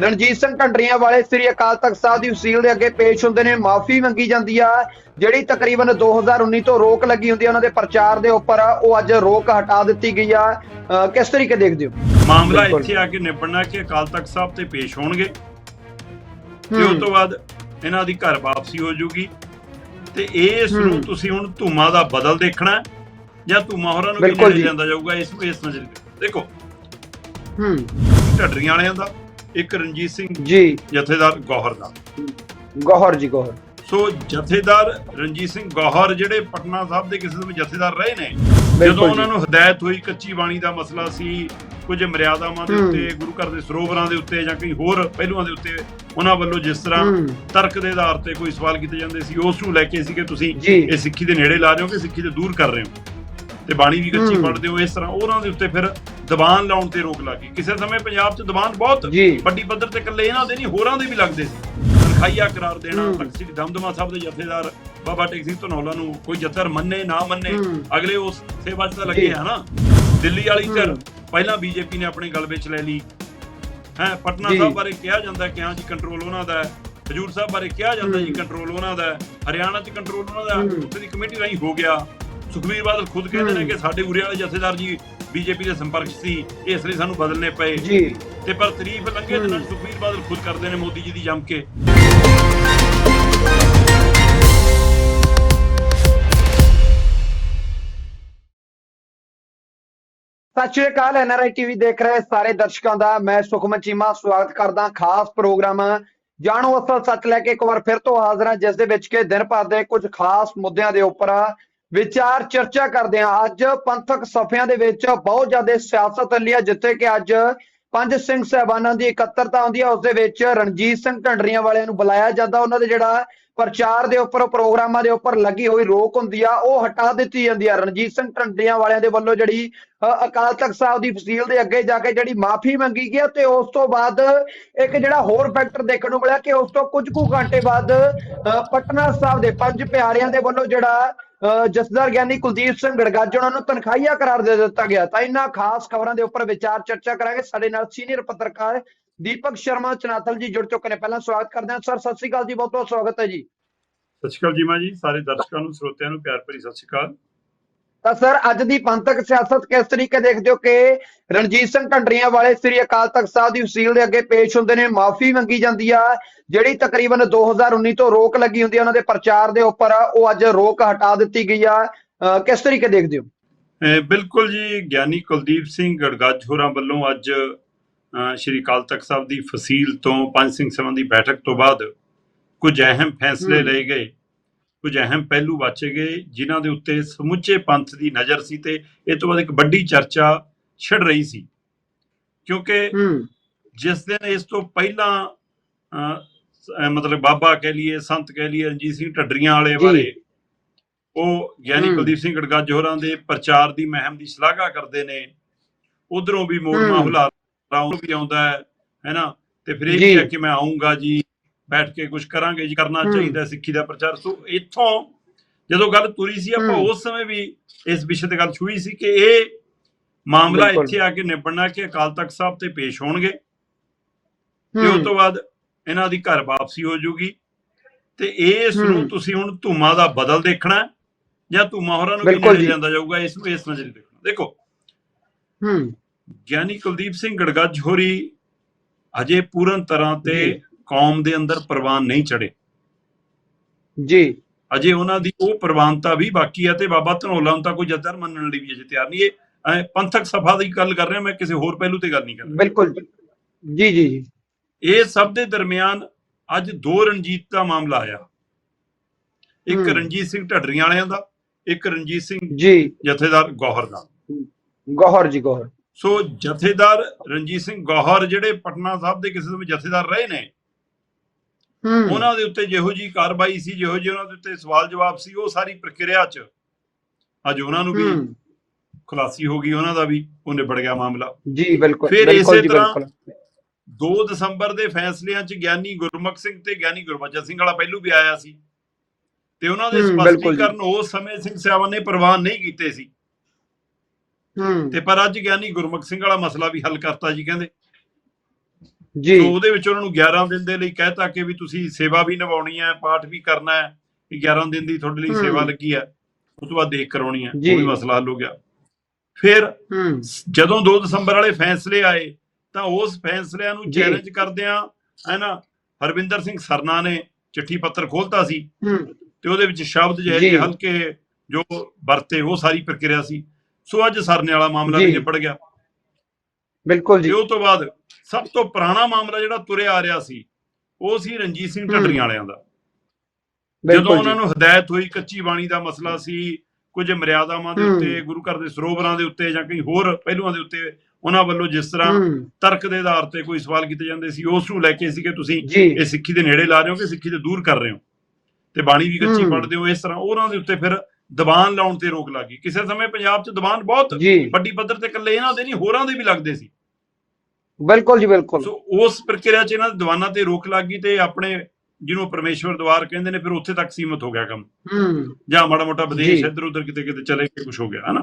ਰਣਜੀਤ ਸਿੰਘ ਢੰਡਰੀਆਂ ਵਾਲੇ ਸ੍ਰੀ ਅਕਾਲ ਤਖਤ ਸਾਹਿਬ ਦੀ ਵਸੀਲ ਦੇ ਅੱਗੇ ਪੇਸ਼ ਹੁੰਦੇ ਨੇ ਮਾਫੀ ਮੰਗੀ ਜਾਂਦੀ ਆ। ਜਿਹੜੀ ਤਕਰੀਬਨ 2019 ਤੋਂ ਰੋਕ ਲੱਗੀ ਹੁੰਦੀ ਆ ਉਹਨਾਂ ਦੇ ਪ੍ਰਚਾਰ ਦੇ ਉੱਪਰ ਉਹ ਅੱਜ ਰੋਕ ਹਟਾ ਦਿੱਤੀ ਗਈ ਆ। ਕਿਸ ਤਰੀਕੇ ਦੇਖਦੇ ਹੋ? ਮਾਮਲਾ। ਇੱਥੇ ਆ ਕੇ ਨਿਪਟਣਾ ਕਿ ਅਕਾਲ ਤਖਤ ਸਾਹਿਬ ਤੇ ਪੇਸ਼ ਹੋਣਗੇ। ਤੇ। ਉਸ ਤੋਂ ਬਾਅਦ ਇਹਨਾਂ ਦੀ ਘਰ ਵਾਪਸੀ ਹੋ ਜੂਗੀ। ਤੇ ਇਸ ਨੂੰ। ਤੁਸੀਂ ਹੁਣ ਧੂਮਾ ਦਾ ਬਦਲ ਦੇਖਣਾ ਜਾਂ ਧੂਮਾ ਹੋਰਾਂ ਨੂੰ ਕਿਵੇਂ। ਜਾਂਦਾ ਜਾਊਗਾ ਇਸ ਇਸ ਨਜ਼ਰ ਦੇਖੋ। ਹੂੰ। ਢੱਡਰੀਆਂ ਵਾਲਿਆਂ ਦਾ। ਇੱਕ ਰਣਜੀਤ ਸਿੰਘ ਜੀ ਜਥੇਦਾਰ ਗੌਹਰ ਦਾ ਗੌਹਰ ਜੀ ਗੌਹਰ ਸੋ ਜਥੇਦਾਰ ਰਣਜੀਤ ਸਿੰਘ ਗੌਹਰ ਜਿਹੜੇ ਪਟਨਾ ਸਾਹਿਬ ਦੇ ਕਿਸੇ ਸਮੇਂ ਜਥੇਦਾਰ ਰਹੇ ਨੇ ਜਦੋਂ। ਉਹਨਾਂ ਨੂੰ ਹਦਾਇਤ ਹੋਈ ਕੱਚੀ ਬਾਣੀ ਦਾ ਮਸਲਾ ਸੀ ਕੁਝ ਮਰਿਆਦਾਵਾਂ ਦੇ। ਉੱਤੇ ਗੁਰੂ ਘਰ ਦੇ ਸਰੋਵਰਾਂ ਦੇ ਉੱਤੇ ਜਾਂ ਕਈ ਹੋਰ ਪਹਿਲੂਆਂ ਦੇ ਉੱਤੇ ਉਹਨਾਂ ਵੱਲੋਂ ਜਿਸ ਤਰ੍ਹਾਂ ਤਰਕ ਦੇ ਆਧਾਰ ਤੇ ਕੋਈ ਸਵਾਲ ਕੀਤੇ ਜਾਂਦੇ ਸੀ ਉਸ ਨੂੰ ਲੈ ਕੇ ਸੀ ਕਿ ਤੁਸੀਂ। ਇਹ ਸਿੱਖੀ ਦੇ ਨੇੜੇ ਲਾ ਰਹੇ ਹੋ ਕਿ ਸਿੱਖੀ ਦੇ ਦੂਰ ਕਰ ਰਹੇ ਹੋ ਤੇ ਬਾਣੀ ਵੀ ਕੱਚੀ ਹੂੰ। ਪੜ੍ਹਦੇ ਹੋ ਇਸ ਤਰ੍ਹਾਂ ਉਹਨਾਂ ਦੇ ਉੱਤੇ ਫਿਰ ਦਬਾਨ ਲਾਉਣ ਤੇ ਰੋਕ ਲੱਗੀ ਕਿਸੇ ਸਮੇਂ ਪੰਜਾਬ 'ਚ ਦਬਾਨ ਬਹੁਤ। ਵੱਡੀ ਪੱਧਰ ਤੇ ਇਕੱਲੇ ਇਹਨਾਂ ਦੇ ਨਹੀਂ ਹੋਰਾਂ ਦੇ ਵੀ ਲੱਗਦੇ ਸੀ ਤਨਖਾਹੀਆ ਕਰਾਰ ਦੇਣਾ ਸ੍ਰੀ ਦਮਦਮਾ ਸਾਹਿਬ ਦੇ ਜਥੇਦਾਰ ਬਾਬਾ ਟੇਕ ਸਿੰਘ ਧਨੌਲਾ ਨੂੰ ਕੋਈ ਜਥੇਦਾਰ ਮੰਨੇ ਨਾ ਮੰਨੇ। ਅਗਲੇ ਉਸ ਸੇਵਾ 'ਚ ਤਾਂ ਲੱਗੇ। ਆ ਨਾ ਦਿੱਲੀ ਵਾਲੀ ਹੂੰ। ਪਹਿਲਾਂ ਬੀਜੇਪੀ ਨੇ ਆਪਣੇ ਗਲ ਵਿੱਚ ਲੈ ਲਈ ਹੈ ਪਟਨਾ। ਸਾਹਿਬ ਬਾਰੇ ਕਿਹਾ ਜਾਂਦਾ ਕਿ ਹਾਂ ਜੀ ਕੰਟਰੋਲ ਉਹਨਾਂ ਦਾ ਹੈ ਹਜੂਰ ਸਾਹਿਬ ਬਾਰੇ ਕਿਹਾ ਜਾਂਦਾ ਜੀ। ਕੰਟਰੋਲ ਉਹਨਾਂ ਦਾ ਹੈ ਹਰਿਆਣਾ 'ਚ ਕੰਟਰੋਲ ਉਹਨਾਂ ਦਾ। ਉੱਥੇ ਦੀ ਕਮੇਟੀ ਰਾਹੀਂ ਹੋ ਗਿਆ ਸੁਖਬੀਰ ਬਾਦਲ ਖੁਦ ਕਹਿੰਦੇ ਨੇ। ਕਿ ਸਾਡੇ ਉਰੇ ਵਾਲੇ ਜਥੇਦਾਰ ਜੀ ਬੀਜੇਪੀ ਦੇ ਸੰਪਰਕ ਸੀ ਇਸ ਲਈ ਸਾਨੂੰ ਬਦਲਨੇ ਪਏ। ਜੀ। ਤੇ ਪਰ ਤਾਰੀਫ ਲੰਘੇ ਦਿਨਾਂ। ਸੁਖਬੀਰ ਬਾਦਲ ਖੁਦ ਕਰਦੇ ਨੇ ਮੋਦੀ ਜੀ ਦੀ ਜੰਮ ਕੇ। ਸਤਿ ਸ਼੍ਰੀ ਅਕਾਲ ਐਨਆਰਆਈ ਟੀਵੀ ਦੇਖ ਰਹੇ ਸਾਰੇ ਦਰਸ਼ਕਾਂ ਦਾ। ਮੈਂ ਸੁਖਮਨ ਚੀਮਾ ਸਵਾਗਤ ਕਰਦਾ ਖਾਸ ਪ੍ਰੋਗਰਾਮ। ਜਾਣੋ ਅਸਲ ਸੱਚ ਲੈ ਕੇ ਇੱਕ ਵਾਰ ਫਿਰ ਤੋਂ ਹਾਜ਼ਰ ਹਾਂ ਜਿਸ ਦੇ ਵਿੱਚ ਕਿ ਦਿਨ ਭਰ ਦੇ ਕੁਝ ਖਾਸ ਮੁੱਦਿਆਂ ਦੇ ਉੱਪਰ ਵਿਚਾਰ ਚਰਚਾ ਕਰਦੇ ਹਾਂ। ਅੱਜ ਪੰਥਕ ਸਫਿਆਂ ਦੇ ਵਿੱਚ ਬਹੁਤ ਜ਼ਿਆਦਾ ਸਿਆਸਤ ਚੱਲੀ ਹੈ ਜਿੱਥੇ ਕਿ ਅੱਜ ਪੰਜ ਸਿੰਘ ਸਹਿਬਾਨਾਂ ਦੀ ਇਕੱਤਰਤਾ ਹੁੰਦੀ ਹੈ। ਉਸ ਦੇ ਵਿੱਚ ਰਣਜੀਤ ਸਿੰਘ ਢੰਡਰੀਆਂ ਵਾਲਿਆਂ ਨੂੰ ਬੁਲਾਇਆ ਜਾਂਦਾ। ਉਹਨਾਂ ਦੇ ਜਿਹੜਾ ਪ੍ਰਚਾਰ ਦੇ ਉੱਪਰ ਪ੍ਰੋਗਰਾਮਾਂ ਦੇ ਉੱਪਰ ਲੱਗੀ ਹੋਈ ਰੋਕ ਹੁੰਦੀ ਆ ਉਹ ਹਟਾ ਦਿੱਤੀ ਜਾਂਦੀ ਆ। ਰਣਜੀਤ ਸਿੰਘ ਢੰਡਰੀਆਂ ਵਾਲਿਆਂ ਦੇ ਵੱਲੋਂ ਜਿਹੜੀ ਅ, ਅਕਾਲ ਤਖਤ ਸਾਹਿਬ ਦੀ ਫਸੀਲ ਦੇ ਅੱਗੇ ਜਾ ਕੇ ਜਿਹੜੀ ਮਾਫੀ ਮੰਗੀ ਗਈ ਆ ਤੇ ਉਸ ਤੋਂ ਬਾਅਦ ਇੱਕ ਜਿਹੜਾ ਹੋਰ ਫੈਕਟਰ ਦੇਖਣ ਨੂੰ ਮਿਲਿਆ ਕਿ ਉਸ ਤੋਂ ਕੁਝ ਕੁ ਘੰਟੇ ਬਾਅਦ ਅ, ਪਟਨਾ ਸਾਹਿਬ ਦੇ ਪੰਜ ਪਿਆਰਿਆਂ ਦੇ ਵੱਲੋਂ ਜਿਹੜਾ ਜਸਦਾਰ ਗਿਆਨੀ ਕੁਲਦੀਪ ਸਿੰਘ ਗੜਗਾਜ, ਉਹਨਾਂ ਨੂੰ ਤਨਖਾਹੀਆ ਕਰਾਰ ਦੇ ਦਿੱਤਾ ਗਿਆ। ਤਾਂ ਇਹਨਾਂ ਖਾਸ ਖਬਰਾਂ ਦੇ ਉੱਪਰ ਵਿਚਾਰ ਚਰਚਾ ਕਰਾਂਗੇ। ਸਾਡੇ ਨਾਲ ਸੀਨੀਅਰ ਪੱਤਰਕਾਰ ਦੀਪਕ ਸ਼ਰਮਾ, ਚਨਾਥਲ ਜੀ ਜੁੜ ਚੁੱਕੇ ਨੇ। ਪਹਿਲਾਂ ਸਵਾਗਤ ਕਰਦੇ ਹਾਂ। ਸਰ, ਸਤਿ ਸ਼੍ਰੀ ਅਕਾਲ ਜੀ। ਬਹੁਤ ਬਹੁਤ ਸਵਾਗਤ ਹੈ ਜੀ। ਸਤਿ ਸ਼੍ਰੀ ਅਕਾਲ ਜੀ ਮਾਂ ਜੀ, ਸਾਰੇ ਦਰਸ਼ਕਾਂ ਨੂੰ, ਸਰੋਤਿਆਂ ਨੂੰ, ਪਿਆਰ ਭਰੀ ਸਤਿ ਸ਼੍ਰੀ ਅਕਾਲ। ਤਾਂ ਸਰ ਅੱਜ ਦੀ ਪੰਥਕ ਸਿਆਸਤ ਕਿਸ ਤਰੀਕੇ ਦੇਖਦੇ ਹੋ ਕਿ ਰਣਜੀਤ ਸਿੰਘ ਢੰਡਰੀਆਂ ਵਾਲੇ ਸ੍ਰੀ ਅਕਾਲ ਤਖਤ ਸਾਹਿਬ ਦੀ ਵਸੀਲ ਦੇ ਅੱਗੇ ਪੇਸ਼ ਹੁੰਦੇ ਨੇ ਮਾਫੀ ਮੰਗੀ ਜਾਂਦੀ ਆ ਜਿਹੜੀ ਤਕਰੀਬਨ 2019 ਤੋਂ ਰੋਕ ਲੱਗੀ ਹੁੰਦੀ ਆ ਉਹਨਾਂ ਦੇ ਪ੍ਰਚਾਰ ਦੇ ਉੱਪਰ ਉਹ ਅੱਜ ਰੋਕ ਹਟਾ ਦਿੱਤੀ ਗਈ ਆ। ਕਿਸ ਤਰੀਕੇ ਦੇਖਦੇ ਹੋ? ਬਿਲਕੁਲ ਜੀ ਗਿਆਨੀ ਕੁਲਦੀਪ ਸਿੰਘ ਗੜਗੱਜ ਹੋਰਾਂ ਵੱਲੋਂ ਅੱਜ ਸ਼੍ਰੀ ਅਕਾਲ ਤਖਤ ਸਾਹਿਬ ਦੀ ਫਸੀਲ ਤੋਂ ਪੰਜ ਸਿੰਘ ਸਭਾ ਦੀ ਬੈਠਕ ਤੋਂ ਬਾਅਦ ਕੁਝ ਅਹਿਮ ਫੈਸਲੇ। ਲਏ ਗਏ। ਕੁਝ ਅਹਿਮ ਪਹਿਲੂ ਵਾਚੇ ਗਏ ਜਿਨ੍ਹਾਂ ਦੇ ਉੱਤੇ ਸਮੁੱਚੇ ਪੰਥ ਦੀ ਨਜ਼ਰ ਸੀ ਤੇ ਇਹ ਤੋਂ ਬਾਅਦ ਇੱਕ ਵੱਡੀ ਚਰਚਾ ਛਿੜ ਰਹੀ ਸੀ ਕਿਉਂਕਿ ਜਿਸ ਦਿਨ ਇਸ ਤੋਂ ਪਹਿਲਾਂ ਮਤਲਬ ਬਾਬਾ ਕਹਿ ਲਈਏ ਸੰਤ ਕਹਿ ਲਈਏ ਰਣਜੀਤ ਸਿੰਘ ਢੱਡਰੀਆਂ ਵਾਲੇ। ਬਾਰੇ ਉਹ ਗਿਆਨੀ। ਕੁਲਦੀਪ ਸਿੰਘ ਗੜਗੱਜ ਹੋਰਾਂ ਦੇ ਪ੍ਰਚਾਰ ਦੀ ਮਹਿਮ ਦੀ ਸ਼ਲਾਘਾ ਕਰਦੇ ਨੇ ਉਧਰੋਂ ਵੀ। ਹੁਲਾਰਾ ਉਹ ਵੀ ਆਉਂਦਾ ਹੈ ਹੈਨਾ ਤੇ ਫਿਰ ਇਹ। ਵੀ ਹੈ ਕਿ ਮੈਂ ਆਉਂਗਾ ਜੀ ਬੈਠ ਕੇ ਕੁਝ ਕਰਾਂਗੇ ਜੀ ਕਰਨਾ। ਚਾਹੀਦਾ ਸਿੱਖੀ ਦਾ ਪ੍ਰਚਾਰ ਸੋ ਇੱਥੋਂ ਜਦੋਂ ਗੱਲ ਤੁਰੀ ਸੀ ਆਪਾਂ। ਉਸ ਸਮੇਂ ਵੀ ਇਸ ਵਿਸ਼ੇ ਤੇ ਗੱਲ ਛੂਈ ਸੀ ਕਿ ਇਹ ਮਾਮਲਾ। ਇੱਥੇ ਆ ਕੇ ਨਿਬੜਨਾ ਕਿ ਅਕਾਲ ਤਖਤ ਸਾਹਿਬ ਤੇ ਪੇਸ਼ ਹੋਣਗੇ ਤੇ ਉਸ ਤੋਂ ਬਾਅਦ ਇਹਨਾਂ ਦੀ ਘਰ ਵਾਪਸੀ ਹੋ ਜੂਗੀ ਤੇ ਇਸ ਨੂੰ। ਤੁਸੀਂ ਹੁਣ ਧੂਮਾ ਦਾ ਬਦਲ ਦੇਖਣਾ ਜਾਂ ਧੂਮਾ ਹੋਰਾਂ ਨੂੰ ਕਿਵੇਂ। ਜਾਂਦਾ ਜਾਊਗਾ ਇਸ ਨੂੰ ਇਸ ਨਜ਼ਰ ਦੇਖਣਾ ਦੇਖੋ ਹੂੰ ਗਿਆਨੀ ਕੁਲਦੀਪ ਸਿੰਘ ਗੜਗੱਜ ਹੋਰੀ ਅਜੇ ਪੂਰਨ ਤਰ੍ਹਾਂ ਤੇ। ਕੌਮ ਦੇ ਅੰਦਰ ਪ੍ਰਵਾਨ ਨਹੀਂ ਚੜੇ ਜੀ। ਅਜੇ ਉਹਨਾਂ ਦੀ ਉਹ ਪ੍ਰਵਾਨਤਾ ਵੀ ਬਾਕੀ ਹੈ ਤੇ ਬਾਬਾ ਧਨੋਲਾ ਨੂੰ ਤਾਂ ਕੋਈ ਜਦਰ ਮੰਨਣ ਲਈ ਵੀ ਅਜੇ ਤਿਆਰ ਨਹੀਂ। ਇਹ ਪੰਥਕ ਸਭਾ ਦੀ ਗੱਲ ਕਰ ਰਿਹਾ ਮੈਂ ਕਿਸੇ ਹੋਰ ਪਹਿਲੂ ਤੇ ਗੱਲ ਨਹੀਂ ਕਰ ਰਿਹਾ। ਬਿਲਕੁਲ। ਜੀ ਜੀ ਜੀ। ਇਹ ਸਭ ਦੇ ਦਰਮਿਆਨ ਅੱਜ ਦੋ ਰਣਜੀਤ ਦਾ ਮਾਮਲਾ ਆਇਆ। ਇੱਕ। ਰਣਜੀਤ ਸਿੰਘ ਢੱਡਰੀਆਂ ਵਾਲਿਆਂ ਦਾ ਇੱਕ ਰਣਜੀਤ ਸਿੰਘ ਜੀ। ਜਥੇਦਾਰ ਗੌਹਰ ਦਾ। ਗੌਹਰ ਜੀ ਗੌਹਰ। ਸੋ ਜਥੇਦਾਰ ਰਣਜੀਤ ਸਿੰਘ ਗੌਹਰ ਜਿਹੜੇ ਪਟਨਾ ਸਾਹਿਬ ਦੇ ਕਿਸੇ ਸਮੇਂ ਜਥੇਦਾਰ ਰਹੇ ਨੇ ਉਹਨਾਂ ਦੇ ਉੱਤੇ ਜਿਹੋ ਜੀ ਕਾਰਵਾਈ ਸੀ ਜਿਹੋ ਜਿਹੀ ਉਹਨਾਂ ਦੇ ਉੱਤੇ ਸਵਾਲ ਜਵਾਬ ਸੀ ਉਹ ਸਾਰੀ ਪ੍ਰਕਿਰਿਆ 'ਚ ਅੱਜ ਉਹਨਾਂ ਨੂੰ ਵੀ ਖੁਲਾਸੀ ਹੋ ਗਈ ਉਹਨਾਂ ਦਾ ਵੀ ਉਹ ਨਿਬੜ ਗਿਆ ਮਾਮਲਾ। ਜੀ ਬਿਲਕੁਲ ਫਿਰ ਇਸੇ ਜੀ ਤਰ੍ਹਾਂ ਬਿਲਕੁਲ। 2 ਦਸੰਬਰ ਦੇ ਫੈਸਲਿਆਂ 'ਚ ਗਿਆਨੀ ਗੁਰਮੁਖ ਸਿੰਘ ਤੇ ਗਿਆਨੀ ਗੁਰਬਚਨ ਸਿੰਘ ਵਾਲਾ ਪਹਿਲੂ ਵੀ ਆਇਆ ਸੀ। ਤੇ ਉਹਨਾਂ ਦੇ ਜੀ। ਸਪਸ਼ਟੀਕਰਨ ਉਸ ਸਮੇਂ ਸਿੰਘ ਸਾਹਿਬਾਨ ਨੇ ਪ੍ਰਵਾਨ ਨਹੀਂ ਕੀਤੇ ਸੀ। ਹੂੰ। ਤੇ ਪਰ ਅੱਜ ਗਿਆਨੀ ਗੁਰਮੁਖ ਸਿੰਘ ਵਾਲਾ ਮਸਲਾ ਵੀ ਹੱਲ ਕਰਤਾ ਜੀ ਕਹਿੰਦੇ। ਜੀ ਉਹਦੇ ਵਿੱਚ ਉਹਨਾਂ ਨੂੰ 11 ਦਿਨ ਦੇ ਲਈ ਕਹਿਤਾ ਕਿ ਵੀ ਤੁਸੀਂ ਸੇਵਾ ਵੀ ਨਿਭਾਉਣੀ ਹੈ ਪਾਠ ਵੀ ਕਰਨਾ ਹੈ ਕਿ 11 ਦਿਨ ਦੀ ਤੁਹਾਡੇ ਲਈ। ਸੇਵਾ ਲੱਗੀ ਹੈ ਉਸ ਤੋਂ ਬਾਅਦ ਦੇਖ ਕਰਾਉਣੀ ਹੈ ਵੀ ਮਸਲਾ ਹੱਲ ਹੋ ਗਿਆ ਫਿਰ ਜਦੋਂ 2 ਦਸੰਬਰ ਵਾਲੇ ਫੈਸਲੇ ਆਏ ਤਾਂ ਉਸ ਫੈਸਲਿਆਂ ਨੂੰ। ਚੈਲੰਜ ਕਰਦਿਆਂ ਹੈ ਨਾ ਹਰਵਿੰਦਰ ਸਿੰਘ ਸਰਨਾ ਨੇ ਚਿੱਠੀ ਪੱਤਰ ਖੋਲਤਾ ਸੀ ਤੇ ਉਹਦੇ ਵਿੱਚ ਸ਼ਬਦ ਜਿਹੇ। ਜਿਹੇ ਹਲਕੇ ਜੋ ਵਰਤੇ ਉਹ ਸਾਰੀ ਪ੍ਰਕਿਰਿਆ ਸੀ ਸੋ ਅੱਜ ਸਰਨੇ ਵਾਲਾ ਮਾਮਲਾ ਵੀ ਜੀ। ਨਿਬੜ ਗਿਆ ਬਿਲਕੁਲ ਜੀ ਉਹ ਤੋਂ ਬਾਅਦ ਸਭ ਤੋਂ ਪੁਰਾਣਾ ਮਾਮਲਾ ਜਿਹੜਾ ਤੁਰਿਆ ਆ ਰਿਹਾ ਸੀ ਉਹ ਸੀ ਰਣਜੀਤ ਸਿੰਘ। ਢੱਡਰੀਆਂ ਵਾਲਿਆਂ ਦਾ। ਜਦੋਂ ਉਹਨਾਂ ਨੂੰ ਹਦਾਇਤ ਹੋਈ ਕੱਚੀ ਬਾਣੀ ਦਾ ਮਸਲਾ ਸੀ ਕੁਝ ਮਰਿਆਦਾਵਾਂ ਦੇ। ਉੱਤੇ ਗੁਰੂ ਘਰ ਦੇ ਸਰੋਵਰਾਂ ਦੇ ਉੱਤੇ ਜਾਂ ਕਈ ਹੋਰ ਪਹਿਲੂਆਂ ਦੇ ਉੱਤੇ ਉਹਨਾਂ ਵੱਲੋਂ ਜਿਸ ਤਰ੍ਹਾਂ ਤਰਕ ਦੇ ਆਧਾਰ ਤੇ ਕੋਈ ਸਵਾਲ ਕੀਤੇ ਜਾਂਦੇ ਸੀ ਉਸ ਨੂੰ ਲੈ ਕੇ ਸੀ ਕਿ ਤੁਸੀਂ ਇਹ ਸਿੱਖੀ ਦੇ ਨੇੜੇ ਲਾ ਰਹੇ ਹੋ ਕਿ ਸਿੱਖੀ ਦੇ ਦੂਰ ਕਰ ਰਹੇ ਹੋ? ਤੇ ਬਾਣੀ ਵੀ ਕੱਚੀ ਹੂੰ। ਪੜ੍ਹਦੇ ਹੋ ਇਸ ਤਰ੍ਹਾਂ ਉਹਨਾਂ ਦੇ ਉੱਤੇ ਫਿਰ ਦਬਾਨ ਲਾਉਣ ਤੇ ਰੋਕ ਲੱਗੀ ਕਿਸੇ ਸਮੇਂ ਪੰਜਾਬ 'ਚ ਦਬਾਨ ਬਹੁਤ ਵੱਡੀ ਪੱਧਰ ਤੇ ਇਕੱਲੇ ਇਹਨਾਂ ਦੇ ਨਹੀਂ ਹੋਰਾਂ ਦੇ ਵੀ ਲੱਗਦੇ ਸੀ। ਬਿਲਕੁਲ ਜੀ ਬਿਲਕੁਲ। ਸੋ ਉਸ ਪ੍ਰਕਿਰਿਆ 'ਚ ਇਹਨਾਂ ਦੇ ਦੀਵਾਨਾਂ ਤੇ ਰੋਕ ਲੱਗ ਗਈ ਤੇ ਆਪਣੇ ਜਿਹਨੂੰ ਪਰਮੇਸ਼ਵਰ ਦਵਾਰ ਕਹਿੰਦੇ ਨੇ ਫਿਰ ਉੱਥੇ ਤੱਕ ਸੀਮਤ ਹੋ ਗਿਆ ਕੰਮ। ਹੂੰ। ਜਾਂ ਮਾੜਾ ਮੋਟਾ ਵਿਦੇਸ਼। ਇੱਧਰ ਉੱਧਰ ਕਿਤੇ ਕਿਤੇ ਚਲੇ ਕੇ ਕੁਝ ਹੋ ਗਿਆ ਹਨਾ?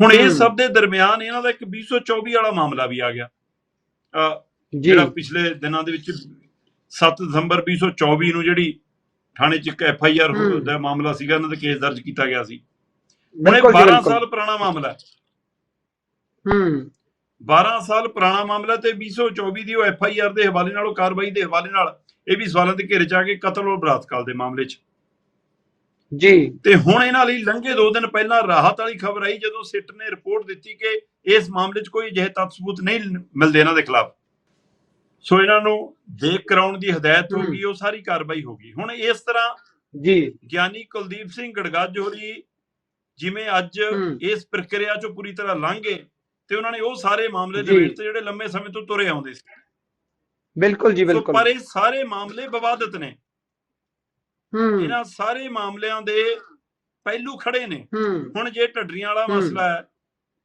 ਹੁਣ ਇਹ। ਸਭ ਦੇ ਦਰਮਿਆਨ ਇਹਨਾਂ ਦਾ ਇੱਕ 224 ਵਾਲਾ ਮਾਮਲਾ ਵੀ ਆ ਗਿਆ। ਜਿਹੜਾ ਪਿਛਲੇ ਦਿਨਾਂ ਦੇ ਵਿੱਚ 7 ਦਸੰਬਰ 2024 ਨੂੰ ਜਿਹੜੀ ਥਾਣੇ 'ਚ ਇੱਕ ਐਫ ਆਈ ਆਰ। ਦਾ ਮਾਮਲਾ ਸੀਗਾ ਇਹਨਾਂ ਤੇ ਕੇਸ ਦਰਜ ਕੀਤਾ ਗਿਆ ਸੀ। ਹੁਣ ਇਹ ਬਿਲਕੁਲ ਜੀ 12 ਬਿਲਕੁਲ। ਸਾਲ ਪੁਰਾਣਾ ਮਾਮਲਾ ਹੈ। ਹੂੰ। 12 ਸਾਲ ਪੁਰਾਣਾ ਮਾਮਲਾ ਤੇ 224 ਦੀ ਉਹ ਐਫ ਆਈ ਆਰ ਦੇ ਹਵਾਲੇ ਨਾਲ ਉਹ ਕਾਰਵਾਈ ਦੇ ਹਵਾਲੇ ਨਾਲ ਇਹ ਵੀ ਸਵਾਲਾਂ ਦੇ ਘੇਰੇ 'ਚ ਆ ਕੇ ਕਤਲ ਔਰ ਬਲਾਤਕਾਰ ਦੇ ਮਾਮਲੇ 'ਚ। ਜੀ। ਤੇ ਹੁਣ ਇਹਨਾਂ ਲਈ ਲੰਘੇ ਦੋ ਦਿਨ ਪਹਿਲਾਂ ਰਾਹਤ ਵਾਲੀ ਖਬਰ ਆਈ ਜਦੋਂ ਸਿੱਟ ਨੇ ਰਿਪੋਰਟ ਦਿੱਤੀ ਕਿ ਇਸ ਮਾਮਲੇ 'ਚ ਕੋਈ ਅਜਿਹੇ ਤੱਥ ਸਬੂਤ ਨਹੀਂ ਮਿਲਦੇ ਇਹਨਾਂ ਦੇ ਖਿਲਾਫ। ਸੋ ਇਹਨਾਂ ਨੂੰ ਦੇਖ ਕਰਾਉਣ ਦੀ ਹਦਾਇਤ ਹੋ। ਗਈ ਉਹ ਸਾਰੀ ਕਾਰਵਾਈ ਹੋ ਗਈ। ਹੁਣ ਇਸ ਤਰ੍ਹਾਂ ਜੀ। ਗਿਆਨੀ ਕੁਲਦੀਪ ਸਿੰਘ ਗੜਗੱਜ ਹੋਰੀ ਜਿਵੇਂ ਅੱਜ। ਇਸ ਪ੍ਰਕਿਰਿਆ 'ਚੋਂ ਪੂਰੀ ਤਰ੍ਹਾਂ ਲੰਘ ਤੇ ਉਹਨਾਂ ਨੇ ਉਹ ਸਾਰੇ ਮਾਮਲੇ। ਦੇ ਵਿੱਚ ਜਿਹੜੇ ਲੰਮੇ ਸਮੇਂ ਤੋਂ ਤੁਰੇ ਆਉਂਦੇ ਸੀ। ਬਿਲਕੁਲ ਜੀ ਬਿਲਕੁਲ। ਪਰ ਇਹ ਸਾਰੇ ਮਾਮਲੇ ਵਿਵਾਦਤ ਨੇ। ਹੂੰ। ਇਹਨਾਂ ਸਾਰੇ ਮਾਮਲਿਆਂ ਦੇ ਪਹਿਲੂ ਖੜੇ ਨੇ। ਹੁਣ ਜੇ ਢੱਡਰੀਆਂ ਵਾਲਾ। ਮਸਲਾ ਹੈ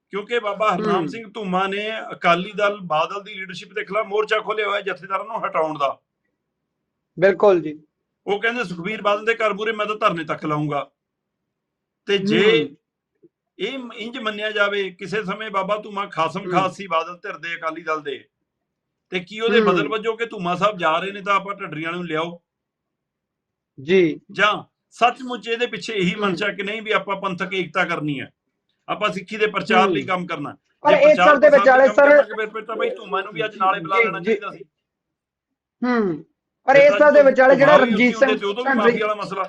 ਕਿਉਂਕਿ ਬਾਬਾ ਹਰਨਾਮ। ਸਿੰਘ ਧੂਮਾ ਨੇ ਅਕਾਲੀ ਦਲ ਬਾਦਲ ਦੀ ਲੀਡਰਸ਼ਿਪ ਦੇ ਖਿਲਾਫ ਮੋਰਚਾ ਖੋਲ੍ਹਿਆ ਹੋਇਆ ਜਥੇਦਾਰਾਂ ਨੂੰ ਹਟਾਉਣ ਦਾ। ਬਿਲਕੁਲ ਜੀ। ਉਹ ਕਹਿੰਦੇ ਸੁਖਬੀਰ ਬਾਦਲ ਦੇ ਘਰ ਮੂਹਰੇ ਮੈਂ ਤਾਂ ਧਰਨੇ ਤੱਕ ਲਾਉਂਗਾ ਤੇ ਜੇ। ਇਹ ਇੰਜ ਮੰਨਿਆ ਜਾਵੇ ਕਿਸੇ ਸਮੇਂ ਬਾਬਾ ਧੂਮਾ ਖਾਸਮ। ਖਾਸ ਸੀ ਬਾਦਲ ਧਿਰ ਦੇ ਅਕਾਲੀ ਦਲ ਦੇ ਤੇ ਕੀ ਉਹਦੇ। ਬਦਲ ਵਜੋਂ ਕਿ ਧੂਮਾ ਸਾਹਿਬ ਜਾ ਰਹੇ ਨੇ ਤਾਂ ਆਪਾਂ ਢੱਡਰੀਆਂ ਨੂੰ ਲਿਆਓ ਜੀ ਜਾਂ ਸੱਚਮੁੱਚ ਇਹਦੇ ਪਿੱਛੇ ਇਹੀ। ਮਨਸ਼ਾ ਕਿ ਨਹੀਂ ਵੀ ਆਪਾਂ ਪੰਥਕ ਏਕਤਾ ਕਰਨੀ ਹੈ ਆਪਾਂ ਸਿੱਖੀ ਦੇ ਪ੍ਰਚਾਰ। ਲਈ ਕੰਮ ਕਰਨਾ ਪਰ ਪ੍ਰਚਾਰ ਸਭ ਦੇ ਵਿਚਾਲੇ ਸਰ ਤਾਂ ਬਈ ਧੂਮਾ ਨੂੰ ਵੀ ਅੱਜ ਨਾਲੇ ਬੁਲਾ ਲੈਣਾ। ਚਾਹੀਦਾ ਸੀ ਹੂੰ ਪਰ ਇਸ ਸਭ ਦੇ ਵਿਚਾਲੇ ਜਿਹੜਾ ਰਣਜੀਤ ਸਿੰਘ ਉਦੋਂ ਵੀ ਮਾਫੀ ਵਾਲਾ ਮਸਲਾ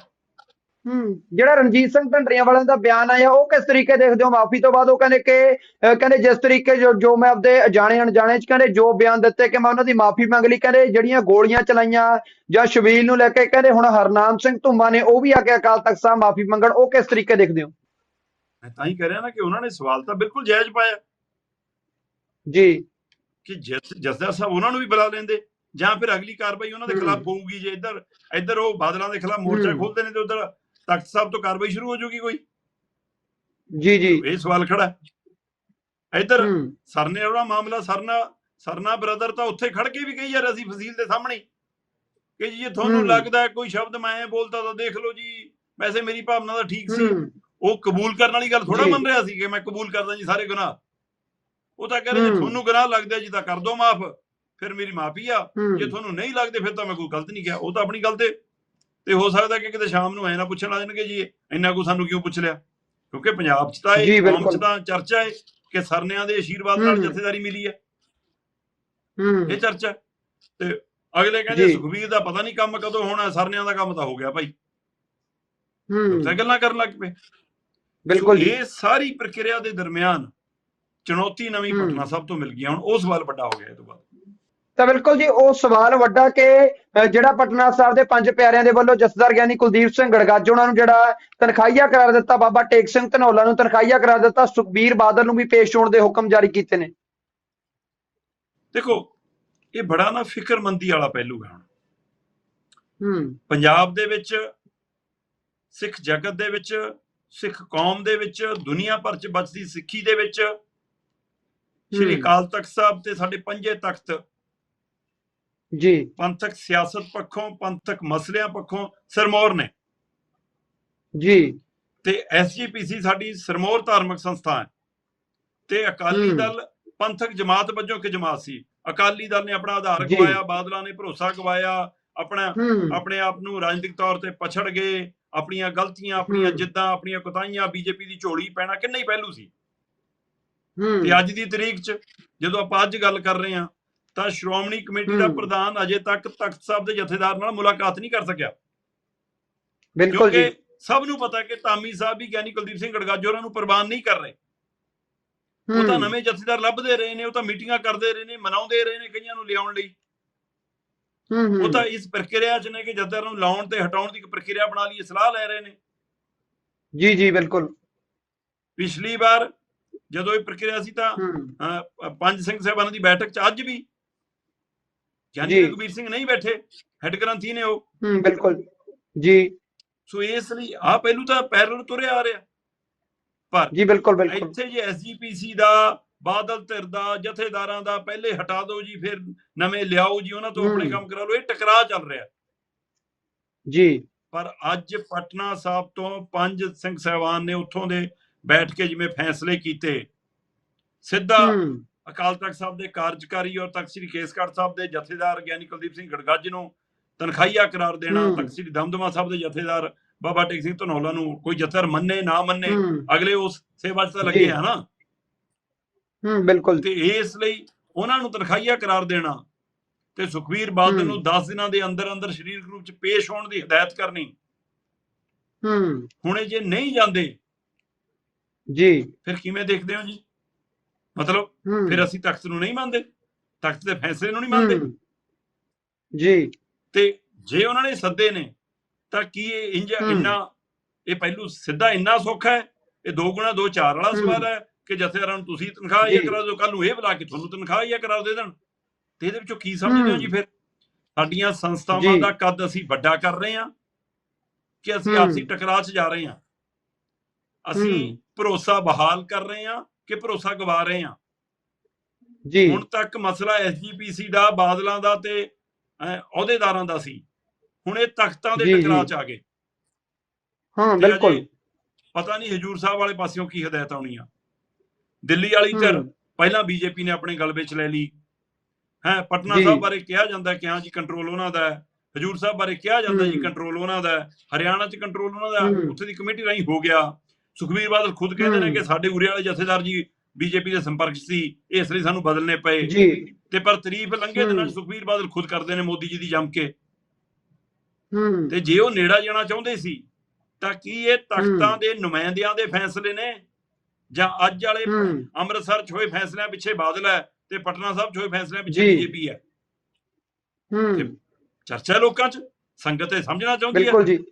ਜਿਹੜਾ ਰਣਜੀਤ ਸਿੰਘ ਢੰਡਰੀਆਂ ਵਾਲਿਆਂ ਦਾ ਬਿਆਨ ਆਇਆ ਉਹ ਕਿਸ ਤਰੀਕੇ ਦੇਖਦੇ ਹੋ? ਮਾਫੀ ਤੋਂ ਬਾਅਦ ਉਹ ਕਹਿੰਦੇ ਕਿ ਕਹਿੰਦੇ ਜਿਸ ਤਰੀਕੇ ਜੋ ਜੋ ਮੈਂ ਆਪਦੇ ਜਾਣੇ ਅਣਜਾਣੇ ਚ ਕਹਿੰਦੇ ਜੋ ਬਿਆਨ ਦਿੱਤੇ ਕਿ ਮੈਂ ਉਹਨਾਂ ਦੀ ਮਾਫੀ ਮੰਗ ਲਈ ਕਹਿੰਦੇ ਜਿਹੜੀਆਂ ਗੋਲੀਆਂ ਚਲਾਈਆਂ ਜਾਂ ਸ਼ਬੀਲ ਨੂੰ ਲੈ ਕੇ ਕਹਿੰਦੇ ਹੁਣ ਹਰਨਾਮ ਸਿੰਘ ਧੁੰਮਾ ਨੇ ਉਹ ਵੀ ਆ ਕੇ ਅਕਾਲ ਤਖਤ ਸਾਹਿਬ ਮਾਫੀ ਮੰਗਣ ਉਹ ਕਿਸ ਤਰੀਕੇ ਦੇਖਦੇ ਹੋ? ਮੈਂ ਤਾਂ ਹੀ ਕਹਿ ਰਿਹਾ ਨਾ ਕਿ ਉਹਨਾਂ ਨੇ ਸਵਾਲ ਤਾਂ ਬਿਲਕੁਲ ਜਾਇਜ਼ ਪਾਇਆ। ਜੀ। ਕਿ ਜਸ ਜਸਦਾਰ ਸਾਹਿਬ ਉਹਨਾਂ ਨੂੰ ਵੀ ਬੁਲਾ ਲੈਂਦੇ ਜਾਂ ਫਿਰ ਅਗਲੀ ਕਾਰਵਾਈ ਉਹਨਾਂ ਦੇ। ਖਿਲਾਫ ਹੋਊਗੀ ਜੇ ਇੱਧਰ ਇੱਧਰ ਉਹ ਬਾਦਲਾਂ ਦੇ ਖਿਲਾਫ ਮੋਰਚਾ। ਖੋਲਦੇ ਨੇ ਤੇ ਉਧਰ ਤਖਤ ਸਾਹਿਬ ਤੋਂ ਕਾਰਵਾਈ ਸ਼ੁਰੂ ਹੋ ਜਾਊਗੀ ਕੋਈ? ਜੀ ਜੀ। ਇਹ ਸਵਾਲ ਖੜਾ ਇੱਧਰ ਸਰਨੇ ਵਾਲਾ ਮਾਮਲਾ ਸਰਨਾ ਸਰਨਾ ਬ੍ਰਦਰ ਤਾਂ ਉੱਥੇ ਖੜ ਕੇ ਵੀ ਕਹੀ ਯਾਰ ਅਸੀਂ ਫਸੀਲ ਦੇ ਸਾਹਮਣੇ। ਕਿ ਜੀ ਜੇ ਤੁਹਾਨੂੰ। ਲੱਗਦਾ ਕੋਈ ਸ਼ਬਦ ਮੈਂ ਬੋਲਤਾ ਤਾਂ ਦੇਖ ਲਓ ਜੀ। ਵੈਸੇ ਮੇਰੀ ਭਾਵਨਾ ਤਾਂ ਠੀਕ ਸੀ। ਉਹ ਕਬੂਲ ਕਰਨ ਵਾਲੀ ਗੱਲ ਥੋੜਾ। ਮੰਨ ਰਿਹਾ ਸੀ ਕਿ ਮੈਂ ਕਬੂਲ ਕਰਦਾ ਜੀ ਸਾਰੇ ਗੁਨਾਹ। ਉਹ ਤਾਂ ਕਹਿ ਰਿਹਾ ਜੇ। ਤੁਹਾਨੂੰ ਗੁਨਾਹ ਲੱਗਦਾ ਜੀ ਤਾਂ ਕਰ ਦੋ ਮਾਫ। ਫਿਰ ਮੇਰੀ ਮਾਫੀ ਆ। ਜੇ ਤੁਹਾਨੂੰ ਨਹੀਂ ਲੱਗਦੇ ਫਿਰ ਤਾਂ ਮੈਂ ਕੋਈ ਗਲਤ ਨਹੀਂ ਕਿਹਾ। ਉਹ ਤਾਂ ਆਪਣੀ ਗੱਲ ਤੇ ਤੇ ਹੋ ਸਕਦਾ ਕਿ ਕਿਤੇ ਸ਼ਾਮ ਨੂੰ ਐ ਨਾ ਪੁੱਛਣ ਆ ਜਾਣਗੇ ਜੀ ਇੰਨਾ ਕੋ ਸਾਨੂੰ ਕਿਉਂ ਪੁੱਛ ਲਿਆ ਕਿਉਂਕਿ ਪੰਜਾਬ 'ਚ ਤਾਂ ਇਹ ਕੌਮ। 'ਚ ਤਾਂ ਚਰਚਾ ਹੈ ਕਿ ਸਰਨਿਆਂ ਦੇ ਆਸ਼ੀਰਵਾਦ ਨਾਲ। ਜਥੇਦਾਰੀ ਮਿਲੀ ਹੈ ਹੂੰ ਇਹ ਚਰਚਾ। ਤੇ ਅਗਲੇ ਕਹਿੰਦੇ ਜੀ। ਸੁਖਬੀਰ ਦਾ ਪਤਾ ਨਹੀਂ ਕੰਮ ਕਦੋਂ ਹੋਣਾ ਸਰਨਿਆਂ ਦਾ ਕੰਮ ਤਾਂ ਹੋ ਗਿਆ ਭਾਈ ਹੂੰ ਤਾਂ ਗੱਲਾਂ ਕਰਨ ਲੱਗ ਪਏ ਬਿਲਕੁਲ ਇਹ ਸਾਰੀ ਪ੍ਰਕਿਰਿਆ ਦੇ ਦਰਮਿਆਨ ਚੁਣੌਤੀ ਨਵੀਂ। ਪਟਨਾ ਸਾਹਿਬ ਤੋਂ ਮਿਲ ਗਈ। ਹੁਣ ਉਹ ਸਵਾਲ ਵੱਡਾ ਹੋ ਗਿਆ ਇਹ ਤੋਂ ਬਾਅਦ ਤਾਂ ਬਿਲਕੁਲ ਜੀ ਉਹ ਸਵਾਲ ਵੱਡਾ ਕਿ ਜਿਹੜਾ ਪਟਨਾ ਸਾਹਿਬ ਦੇ ਪੰਜ ਪਿਆਰਿਆਂ ਦੇ ਵੱਲੋਂ ਜਥੇਦਾਰ ਗਿਆਨੀ ਕੁਲਦੀਪ ਸਿੰਘ ਗੜਗੱਜ ਉਹਨਾਂ ਨੂੰ ਜਿਹੜਾ ਤਨਖਾਹੀਆ ਕਰਾਰ ਦਿੱਤਾ ਬਾਬਾ ਟੇਕ ਸਿੰਘ ਧਨੌਲਾ ਨੂੰ ਤਨਖਾਹੀਆ ਕਰਾਰ ਦਿੱਤਾ ਸੁਖਬੀਰ ਬਾਦਲ ਨੂੰ ਵੀ ਪੇਸ਼ ਹੋਣ ਦੇ ਹੁਕਮ ਜਾਰੀ ਕੀਤੇ ਨੇ। ਦੇਖੋ ਇਹ ਬੜਾ ਨਾ ਫਿਕਰਮੰਦੀ ਵਾਲਾ ਪਹਿਲੂ ਹੈ ਹੁਣ। ਹੂੰ। ਪੰਜਾਬ ਦੇ ਵਿੱਚ ਸਿੱਖ ਜਗਤ ਦੇ ਵਿੱਚ ਸਿੱਖ ਕੌਮ ਦੇ ਵਿੱਚ ਦੁਨੀਆ ਭਰ ਚ ਬਚਦੀ ਸਿੱਖੀ ਦੇ ਵਿੱਚ ਸ਼੍ਰੀ। ਅਕਾਲ ਤਖਤ ਸਾਹਿਬ ਤੇ ਸਾਡੇ ਪੰਜੇ ਤਖਤ ਜੀ। ਪੰਥਕ ਸਿਆਸਤ ਪੱਖੋਂ ਪੰਥਕ ਮਸਲਿਆਂ ਪੱਖੋਂ ਸਰਮੌਰ ਨੇ। ਜੀ। ਤੇ ਐਸਜੀਪੀਸੀ ਸਾਡੀ ਸਰਮੌਰ ਧਾਰਮਿਕ ਸੰਸਥਾ ਹੈ। ਤੇ ਅਕਾਲੀ। ਦਲ ਪੰਥਕ ਜਮਾਤ ਵਜੋਂ ਇੱਕ ਜਮਾਤ ਸੀ। ਅਕਾਲੀ ਦਲ ਨੇ ਆਪਣਾ ਆਧਾਰ। ਗਵਾਇਆ ਬਾਦਲਾਂ ਨੇ ਭਰੋਸਾ ਗਵਾਇਆ ਆਪਣਾ ਆਪਣੇ ਆਪ ਨੂੰ ਰਾਜਨੀਤਿਕ ਤੌਰ ਤੇ ਪਛੜ ਗਏ ਆਪਣੀਆਂ ਗਲਤੀਆਂ ਆਪਣੀਆਂ। ਜਿੱਦਾਂ ਆਪਣੀਆਂ ਕੁਤਾਹੀਆਂ ਬੀਜੇਪੀ ਦੀ ਝੋਲੀ ਪੈਣਾ ਕਿੰਨੇ ਹੀ ਪਹਿਲੂ ਸੀ। ਹੂੰ। ਤੇ ਅੱਜ ਦੀ ਤਰੀਕ 'ਚ ਜਦੋਂ ਆਪਾਂ ਅੱਜ ਗੱਲ ਕਰ ਰਹੇ ਹਾਂ ਤਾਂ ਸ਼੍ਰੋਮਣੀ ਕਮੇਟੀ ਦਾ। ਪ੍ਰਧਾਨ ਅਜੇ ਤੱਕ ਤਖਤ ਸਾਹਿਬ ਦੇ ਜਥੇਦਾਰ ਨਾਲ ਮੁਲਾਕਾਤ ਨਹੀਂ ਕਰ ਸਕਿਆ। ਬਿਲਕੁਲ ਜੀ। ਸਭ ਨੂੰ ਪਤਾ ਕਿ ਧਾਮੀ ਸਾਹਿਬ ਵੀ ਗਿਆਨੀ ਕੁਲਦੀਪ ਸਿੰਘ ਗੜਗਾਜੋ ਉਹਨਾਂ ਨੂੰ ਪ੍ਰਵਾਨ ਨਹੀਂ ਕਰ ਰਹੇ। ਉਹ ਤਾਂ ਨਵੇਂ ਜਥੇਦਾਰ ਲੱਭਦੇ ਰਹੇ ਨੇ ਉਹ ਤਾਂ ਮੀਟਿੰਗਾਂ ਕਰਦੇ ਰਹੇ ਨੇ ਮਨਾਉਂਦੇ ਰਹੇ ਨੇ ਕਈਆਂ ਨੂੰ ਲਿਆਉਣ ਲਈ। ਉਹ ਤਾਂ ਇਸ ਪ੍ਰਕਿਰਿਆ 'ਚ ਨੇ ਕਿ ਜਥੇਦਾਰ ਨੂੰ ਲਾਉਣ ਤੇ ਹਟਾਉਣ ਦੀ ਇੱਕ ਪ੍ਰਕਿਰਿਆ ਬਣਾ ਲਈ ਸਲਾਹ ਲੈ ਰਹੇ ਨੇ। ਜੀ ਜੀ ਬਿਲਕੁਲ। ਪਿਛਲੀ ਵਾਰ ਜਦੋਂ ਇਹ ਪ੍ਰਕਿਰਿਆ ਸੀ ਤਾਂ ਪੰਜ ਸਿੰਘ ਸਾਹਿਬਾਨਾਂ ਦੀ ਬੈਠਕ 'ਚ ਅੱਜ ਵੀ ਗਿਆਨੀ ਜੀ। ਰਘਬੀਰ ਸਿੰਘ ਨਹੀਂ ਬੈਠੇ ਹੈੱਡ ਗ੍ਰੰਥੀ ਨੇ ਉਹ। ਹੂੰ ਬਿਲਕੁਲ। ਜੀ। ਸੋ ਇਸ ਲਈ ਆ ਪਹਿਲੂ ਤਾਂ ਪੈਰਲ ਤੁਰਿਆ ਆ ਰਿਹਾ। ਪਰ ਜੀ ਬਿਲਕੁਲ ਬਿਲਕੁਲ। ਇੱਥੇ ਜੇ ਐਸਜੀਪੀਸੀ ਦਾ ਬਾਦਲ ਧਿਰ ਦਾ ਜਥੇਦਾਰਾਂ ਦਾ ਪਹਿਲੇ ਹਟਾ ਦਿਓ ਜੀ ਫਿਰ ਨਵੇਂ ਲਿਆਓ ਜੀ ਉਹਨਾਂ ਤੋਂ ਆਪਣੇ। ਕੰਮ ਕਰਾ ਲਓ ਇਹ ਟਕਰਾਅ ਚੱਲ ਰਿਹਾ। ਜੀ। ਪਰ ਅੱਜ ਪਟਨਾ ਸਾਹਿਬ ਤੋਂ ਪੰਜ ਸਿੰਘ ਸਾਹਿਬਾਨ ਨੇ ਉੱਥੋਂ ਦੇ ਬੈਠ ਕੇ ਜਿਵੇਂ ਫੈਸਲੇ ਕੀਤੇ ਸਿੱਧਾ ਅਕਾਲ ਤਖਤ ਸਾਹਿਬ ਦੇ ਕਾਰਜਕਾਰੀ ਔਰ ਤਖਤ ਸ੍ਰੀ ਕੇਸਗੜ੍ਹ ਸਾਹਿਬ ਦੇ ਜਥੇਦਾਰ ਗਿਆਨੀ ਕੁਲਦੀਪ ਸਿੰਘ ਗੜਗੱਜ ਨੂੰ ਤਨਖਾਹੀਆ ਕਰਾਰ ਦੇਣਾ। ਤਖਤ ਸ੍ਰੀ ਦਮਦਮਾ ਸਾਹਿਬ ਦੇ ਜਥੇਦਾਰ ਬਾਬਾ ਟੇਕ ਸਿੰਘ ਧਨੌਲਾ ਨੂੰ ਕੋਈ ਜਥੇਦਾਰ ਮੰਨੇ ਨਾ ਮੰਨੇ ਅਗਲੇ ਉਸ ਸੇਵਾ 'ਚ ਤਾਂ ਲੱਗੇ। ਆ ਨਾ। ਹੂੰ ਬਿਲਕੁਲ। ਤੇ ਇਸ ਲਈ ਉਹਨਾਂ ਨੂੰ ਤਨਖਾਹੀਆ ਕਰਾਰ ਦੇਣਾ ਤੇ ਸੁਖਵੀਰ ਬਾਦਲ। ਨੂੰ 10 ਦਿਨਾਂ ਦੇ ਅੰਦਰ ਅੰਦਰ ਸਰੀਰਕ ਰੂਪ 'ਚ ਪੇਸ਼ ਹੋਣ ਦੀ ਹਦਾਇਤ ਕਰਨੀ। ਹੂੰ। ਹੁਣ ਜੇ ਨਹੀਂ ਜਾਂਦੇ ਜੀ। ਫਿਰ ਕਿਵੇਂ ਦੇਖਦੇ ਹੋ ਜੀ? ਮਤਲਬ ਫਿਰ ਅਸੀਂ ਤਖਤ ਨੂੰ ਨਹੀਂ ਮੰਨਦੇ ਤਖਤ ਦੇ ਫੈਸਲੇ ਨੂੰ ਨਹੀਂ ਮੰਨਦੇ ਜੀ ਤੇ ਜੇ ਉਹਨਾਂ ਨੇ ਸੱਦੇ ਨੇ ਤਾਂ ਕੀ ਇਹ ਇੰਜ। ਇੰਨਾ ਇਹ ਪਹਿਲੂ ਸਿੱਧਾ ਇੰਨਾ ਸੌਖਾ ਹੈ ਇਹ ਦੋ ਗੁਣਾ ਦੋ ਚਾਰ ਵਾਲਾ ਹੂੰ। ਸਵਾਲ ਹੈ ਕਿ ਜਥੇਦਾਰਾਂ ਨੂੰ ਤੁਸੀਂ ਤਨਖਾਹ ਇਹ। ਕਰਾ ਦਿਓ ਕੱਲ ਨੂੰ ਇਹ ਬੁਲਾ ਕੇ ਤੁਹਾਨੂੰ ਤਨਖਾਹ ਇਹ ਕਰਾ ਦੇ ਦੇਣ ਤੇ ਇਹਦੇ ਵਿੱਚੋਂ ਕੀ ਸਮਝਦੇ ਹੋ। ਜੀ ਫਿਰ ਸਾਡੀਆਂ ਸੰਸਥਾਵਾਂ। ਦਾ ਕੱਦ ਅਸੀਂ ਵੱਡਾ ਕਰ ਰਹੇ ਹਾਂ ਕਿ ਅਸੀਂ। ਆਪਸੀ ਟਕਰਾਅ 'ਚ ਜਾ ਰਹੇ ਹਾਂ ਅਸੀਂ। ਭਰੋਸਾ ਬਹਾਲ ਕਰ ਰਹੇ ਹਾਂ ਕਿ ਭਰੋਸਾ ਗਵਾ ਰਹੇ ਹਾਂ। ਜੀ। ਹੁਣ ਤੱਕ ਮਸਲਾ ਐਸਜੀਪੀਸੀ ਦਾ ਬਾਦਲਾਂ ਦਾ ਤੇ ਅਹ, ਅਹੁਦੇਦਾਰਾਂ ਦਾ ਸੀ। ਹੁਣ ਇਹ ਤਖਤਾਂ ਦੇ। ਟਕਰਾਅ 'ਚ ਆ ਗਏ। ਹਾਂ ਬਿਲਕੁਲ। ਪਤਾ ਨਹੀਂ ਹਜੂਰ ਸਾਹਿਬ ਵਾਲੇ ਪਾਸਿਓਂ ਕੀ ਹਦਾਇਤ ਆਉਣੀ ਆ ਦਿੱਲੀ ਵਾਲੀ ਧਿਰ ਪਹਿਲਾਂ ਬੀਜੇਪੀ ਨੇ ਆਪਣੇ ਗਲਬੇ 'ਚ ਲੈ ਲਈ। ਹੈ ਪਟਨਾ। ਸਾਹਿਬ ਬਾਰੇ ਕਿਹਾ ਜਾਂਦਾ ਕਿ ਹਾਂ ਜੀ ਕੰਟਰੋਲ ਉਹਨਾਂ ਦਾ ਹੈ। ਹਜੂਰ ਸਾਹਿਬ ਬਾਰੇ ਕਿਹਾ ਜਾਂਦਾ ਜੀ। ਕੰਟਰੋਲ ਉਹਨਾਂ ਦਾ ਹੈ। ਹਰਿਆਣਾ 'ਚ ਕੰਟਰੋਲ ਉਹਨਾਂ ਦਾ। ਉੱਥੇ ਦੀ ਕਮੇਟੀ ਰਾਹੀਂ ਹੋ ਗਿਆ। ਸੁਖਵੀਰ ਬਾਦਲ ਖੁਦ ਕਹਿੰਦੇ ਨੇ। ਕਿ ਸਾਡੇ ਉਰੇ ਵਾਲੇ ਜਥੇਦਾਰ ਜੀ ਬੀਜੇਪੀ ਦੇ ਸੰਪਰਕ ਸੀ ਇਸ ਲਈ ਸਾਨੂੰ ਬਦਲਨੇ ਪਏ। ਜੀ। ਤੇ ਪਰ ਤਾਰੀਫ ਲੰਘੇ ਦਿਨਾਂ 'ਚ ਹੂੰ। ਸੁਖਵੀਰ ਬਾਦਲ ਖੁਦ ਕਰਦੇ ਨੇ ਮੋਦੀ ਜੀ ਦੀ ਜੰਮ ਕੇ। ਹੂੰ। ਤੇ ਜੇ ਉਹ ਨੇੜਾ ਜਾਣਾ ਚਾਹੁੰਦੇ ਸੀ ਤਾਂ ਕੀ ਇਹ ਤਖਤਾਂ। ਦੇ ਨੁਮਾਇੰਦਿਆਂ ਦੇ ਫੈਸਲੇ ਨੇ? ਜਾਂ ਅੱਜ ਵਾਲੇ ਅੰਮ੍ਰਿਤਸਰ 'ਚ ਹੋਏ ਫੈਸਲਿਆਂ ਪਿੱਛੇ ਬਾਦਲ ਹੈ ਤੇ ਪਟਨਾ ਸਾਹਿਬ 'ਚ ਹੋਏ ਫੈਸਲਿਆਂ ਪਿੱਛੇ। ਬੀਜੇਪੀ ਹੈ? ਹੂੰ। ਚਰਚਾ ਲੋਕਾਂ 'ਚ? ਸੰਗਤ ਇਹ ਸਮਝਣਾ ਚਾਹੁੰਦੀ ਹੈ? ਬਿਲਕੁਲ ਜੀ।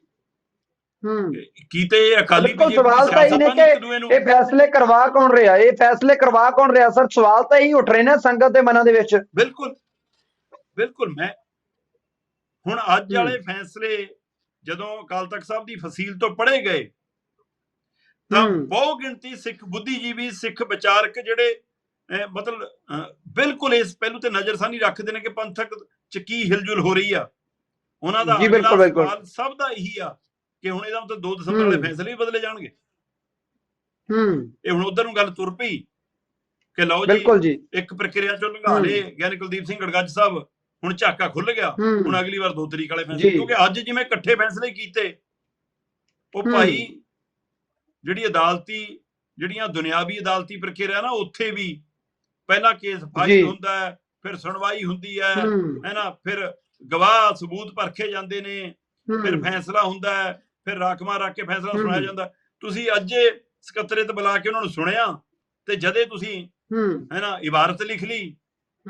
ਹੂੰ। ਕੀ ਤੇ ਇਹ ਅਕਾਲੀ ਬਿਲਕੁਲ ਸਵਾਲ ਤਾਂ ਇਹ ਨੇ ਕਿ ਇਹ ਫੈਸਲੇ ਕਰਵਾ ਕੌਣ ਰਿਹਾ? ਇਹ ਫੈਸਲੇ ਕਰਵਾ ਕੌਣ ਰਿਹਾ? ਸਰ ਸਵਾਲ ਤਾਂ ਇਹੀ ਉੱਠ ਰਹੇ ਨੇ ਸੰਗਤ ਦੇ ਮਨਾਂ ਦੇ ਵਿੱਚ। ਬਿਲਕੁਲ ਬਿਲਕੁਲ ਮੈਂ ਹੁਣ ਅੱਜ। ਵਾਲੇ ਫੈਸਲੇ ਜਦੋਂ ਅਕਾਲ ਤਖਤ ਸਾਹਿਬ ਦੀ ਫਸੀਲ ਤੋਂ ਪੜੇ ਗਏ ਤਾਂ। ਬਹੁ ਗਿਣਤੀ ਸਿੱਖ ਬੁੱਧੀਜੀਵੀ ਸਿੱਖ ਵਿਚਾਰਕ ਜਿਹੜੇ ਮਤਲਬ ਬਿਲਕੁਲ ਇਸ ਪਹਿਲੂ ਤੇ ਨਜ਼ਰਸਾਨੀ ਰੱਖਦੇ ਨੇ ਕਿ ਪੰਥਕ ਚ ਕੀ ਹਿਲਜੁਲ ਹੋ ਰਹੀ ਆ। ਉਹਨਾਂ ਦਾ ਸਭ ਦਾ ਇਹੀ ਆ ਕਿ ਹੁਣ ਇਹਦਾ ਮਤਲਬ 2 ਦਸੰਬਰ ਵਾਲੇ। ਫੈਸਲੇ ਵੀ ਬਦਲੇ ਜਾਣਗੇ। ਹੂੰ। ਇਹ ਹੁਣ ਉਧਰ ਨੂੰ ਗੱਲ ਤੁਰ ਪਈ ਕਿ ਲਓ ਜੀ ਇੱਕ ਪ੍ਰਕਿਰਿਆ ਚੋਂ ਲੰਘਾ। ਲਏ ਗਿਆਨੀ ਕੁਲਦੀਪ ਸਿੰਘ ਗੜਗੱਜ ਸਾਹਿਬ ਹੁਣ ਝਾਕਾ ਖੁੱਲ ਗਿਆ। ਹੁਣ ਅਗਲੀ ਵਾਰ ਦੋ ਤਰੀਕ ਵਾਲੇ ਫੈਸਲੇ। ਕਿਉਂਕਿ ਅੱਜ ਜਿਵੇਂ ਇਕੱਠੇ ਫੈਸਲੇ ਕੀਤੇ ਉਹ। ਭਾਈ ਜਿਹੜੀ ਅਦਾਲਤੀ ਜਿਹੜੀਆਂ ਦੁਨਿਆਵੀ ਅਦਾਲਤੀ ਪ੍ਰਕਿਰਿਆ ਨਾ ਉੱਥੇ ਵੀ ਪਹਿਲਾ ਕੇਸ। ਫਾਈਲ ਹੁੰਦਾ ਹੈ ਫਿਰ ਸੁਣਵਾਈ ਹੁੰਦੀ ਹੈ ਹੂੰ। ਹੈ ਨਾ? ਫਿਰ ਗਵਾਹ ਸਬੂਤ ਪਰਖੇ ਜਾਂਦੇ ਨੇ ਫਿਰ ਫੈਸਲਾ ਹੁੰਦਾ ਹੈ। ਫਿਰ ਰਾਖਵਾਂ ਰੱਖ ਕੇ ਫੈਸਲਾ। ਸੁਣਾਇਆ ਜਾਂਦਾ। ਤੁਸੀਂ ਅੱਜੇ ਸਕੱਤਰੇਤ ਬੁਲਾ ਕੇ ਉਹਨਾਂ ਨੂੰ ਸੁਣਿਆ ਤੇ ਜਦੇ ਤੁਸੀਂ ਹੂੰ। ਹੈ ਨਾ ਇਬਾਰਤ ਲਿਖ ਲਈ।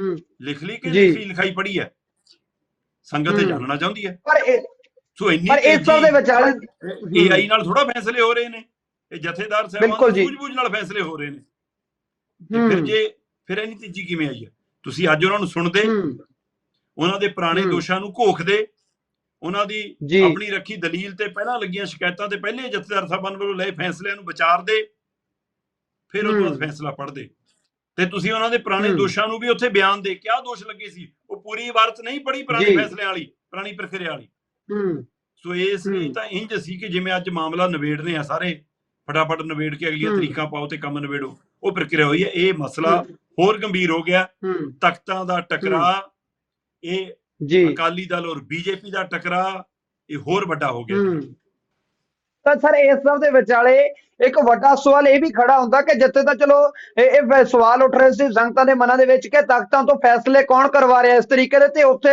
ਹੂੰ। ਲਿਖ ਲਈ ਕਿ। ਲਿਖੀ ਲਿਖਾਈ ਪੜੀ ਹੈ? ਸੰਗਤ ਇਹ ਹੂੰ। ਜਾਣਨਾ ਚਾਹੁੰਦੀ ਹੈ। ਪਰ ਇਹ ਸੋ ਇੰਨੀ ਪਰ ਇਸ ਸਭ ਦੇ ਵਿਚਾਲੇ ਏਆਈ ਨਾਲ ਥੋੜਾ ਫੈਸਲੇ ਹੋ ਰਹੇ ਨੇ। ਇਹ ਜਥੇਦਾਰ ਸਾਹਿਬਾਨ ਜੀ। ਸੂਝ-ਬੂਝ ਨਾਲ ਫੈਸਲੇ ਹੋ ਰਹੇ ਨੇ। ਤੇ ਫਿਰ ਜੇ ਫਿਰ ਇਹ ਨਤੀਜੀ ਕਿਵੇਂ ਆਈ ਹੈ? ਤੁਸੀਂ ਅੱਜ ਉਹਨਾਂ ਨੂੰ ਸੁਣਦੇ। ਉਹਨਾਂ ਦੇ ਪੁਰਾਣੇ। ਦੋਸ਼ਾਂ ਨੂੰ ਘੋਖਦੇ। ਉਹਨਾਂ ਦੀ ਆਪਣੀ ਰੱਖੀ ਦਲੀਲ ਤੇ ਪਹਿਲਾਂ ਲੱਗੀਆਂ ਸ਼ਿਕਾਇਤਾਂ ਤੇ ਪਹਿਲੇ ਜਥੇਦਾਰ ਸਾਹਿਬਾਨ ਵੱਲੋਂ ਲਏ ਫੈਸਲਿਆਂ ਨੂੰ ਵਿਚਾਰਦੇ ਫਿਰ ਉਹ ਤੋਂ। ਫੈਸਲਾ ਪੜ੍ਹਦੇ ਤੇ ਤੁਸੀਂ ਉਹਨਾਂ ਦੇ ਪੁਰਾਣੇ। ਦੋਸ਼ਾਂ ਨੂੰ ਵੀ ਉੱਥੇ ਬਿਆਨ ਦੇ ਕਿਆ ਦੋਸ਼ ਲੱਗੇ ਸੀ ਉਹ ਪੂਰੀ ਇਬਾਰਤ ਨਹੀਂ ਪੜੀ ਪੁਰਾਣੇ। ਫੈਸਲਿਆਂ ਵਾਲੀ ਪੁਰਾਣੀ ਪ੍ਰਕਿਰਿਆ ਵਾਲੀ ਹੂੰ ਸੋ ਇਸ ਲਈ। ਤਾਂ ਇੰਜ ਸੀ ਕਿ ਜਿਵੇਂ ਅੱਜ ਮਾਮਲਾ ਨਿਬੇੜਨੇ ਆ ਸਾਰੇ ਫਟਾਫਟ ਨਿਬੇੜ ਕੇ ਅਗਲੀਆਂ। ਤਰੀਕਾਂ ਪਾਓ ਤੇ ਕੰਮ ਨਿਬੇੜੋ ਉਹ ਪ੍ਰਕਿਰਿਆ ਹੋਈ ਹੈ ਇਹ ਮਸਲਾ ਹੋਰ ਗੰਭੀਰ ਹੋ ਗਿਆ ਤਖਤਾਂ ਦਾ ਟਕਰਾਅ ਇਹ ਜੀ। ਅਕਾਲੀ ਦਲ ਔਰ ਬੀਜੇਪੀ ਦਾ ਟਕਰਾਅ ਇਹ ਹੋਰ ਵੱਡਾ ਹੋ ਗਿਆ। ਤਾਂ ਸਰ ਇਸ ਸਭ ਦੇ ਵਿਚਾਲੇ ਇੱਕ ਵੱਡਾ ਸਵਾਲ ਇਹ ਵੀ ਖੜਾ ਹੁੰਦਾ ਕਿ ਜਿੱਥੇ ਤਾਂ ਚਲੋ ਇਹ ਸਵਾਲ ਉੱਠ ਰਹੇ ਸੀ, ਸੰਗਤਾਂ ਦੇ ਮਨਾਂ ਦੇ ਵਿੱਚ ਕਿ ਤਖਤਾਂ ਤੋਂ ਫੈਸਲੇ ਕੌਣ ਕਰਵਾ ਰਿਹਾ ਇਸ ਤਰੀਕੇ ਦੇ, ਤੇ ਉੱਥੇ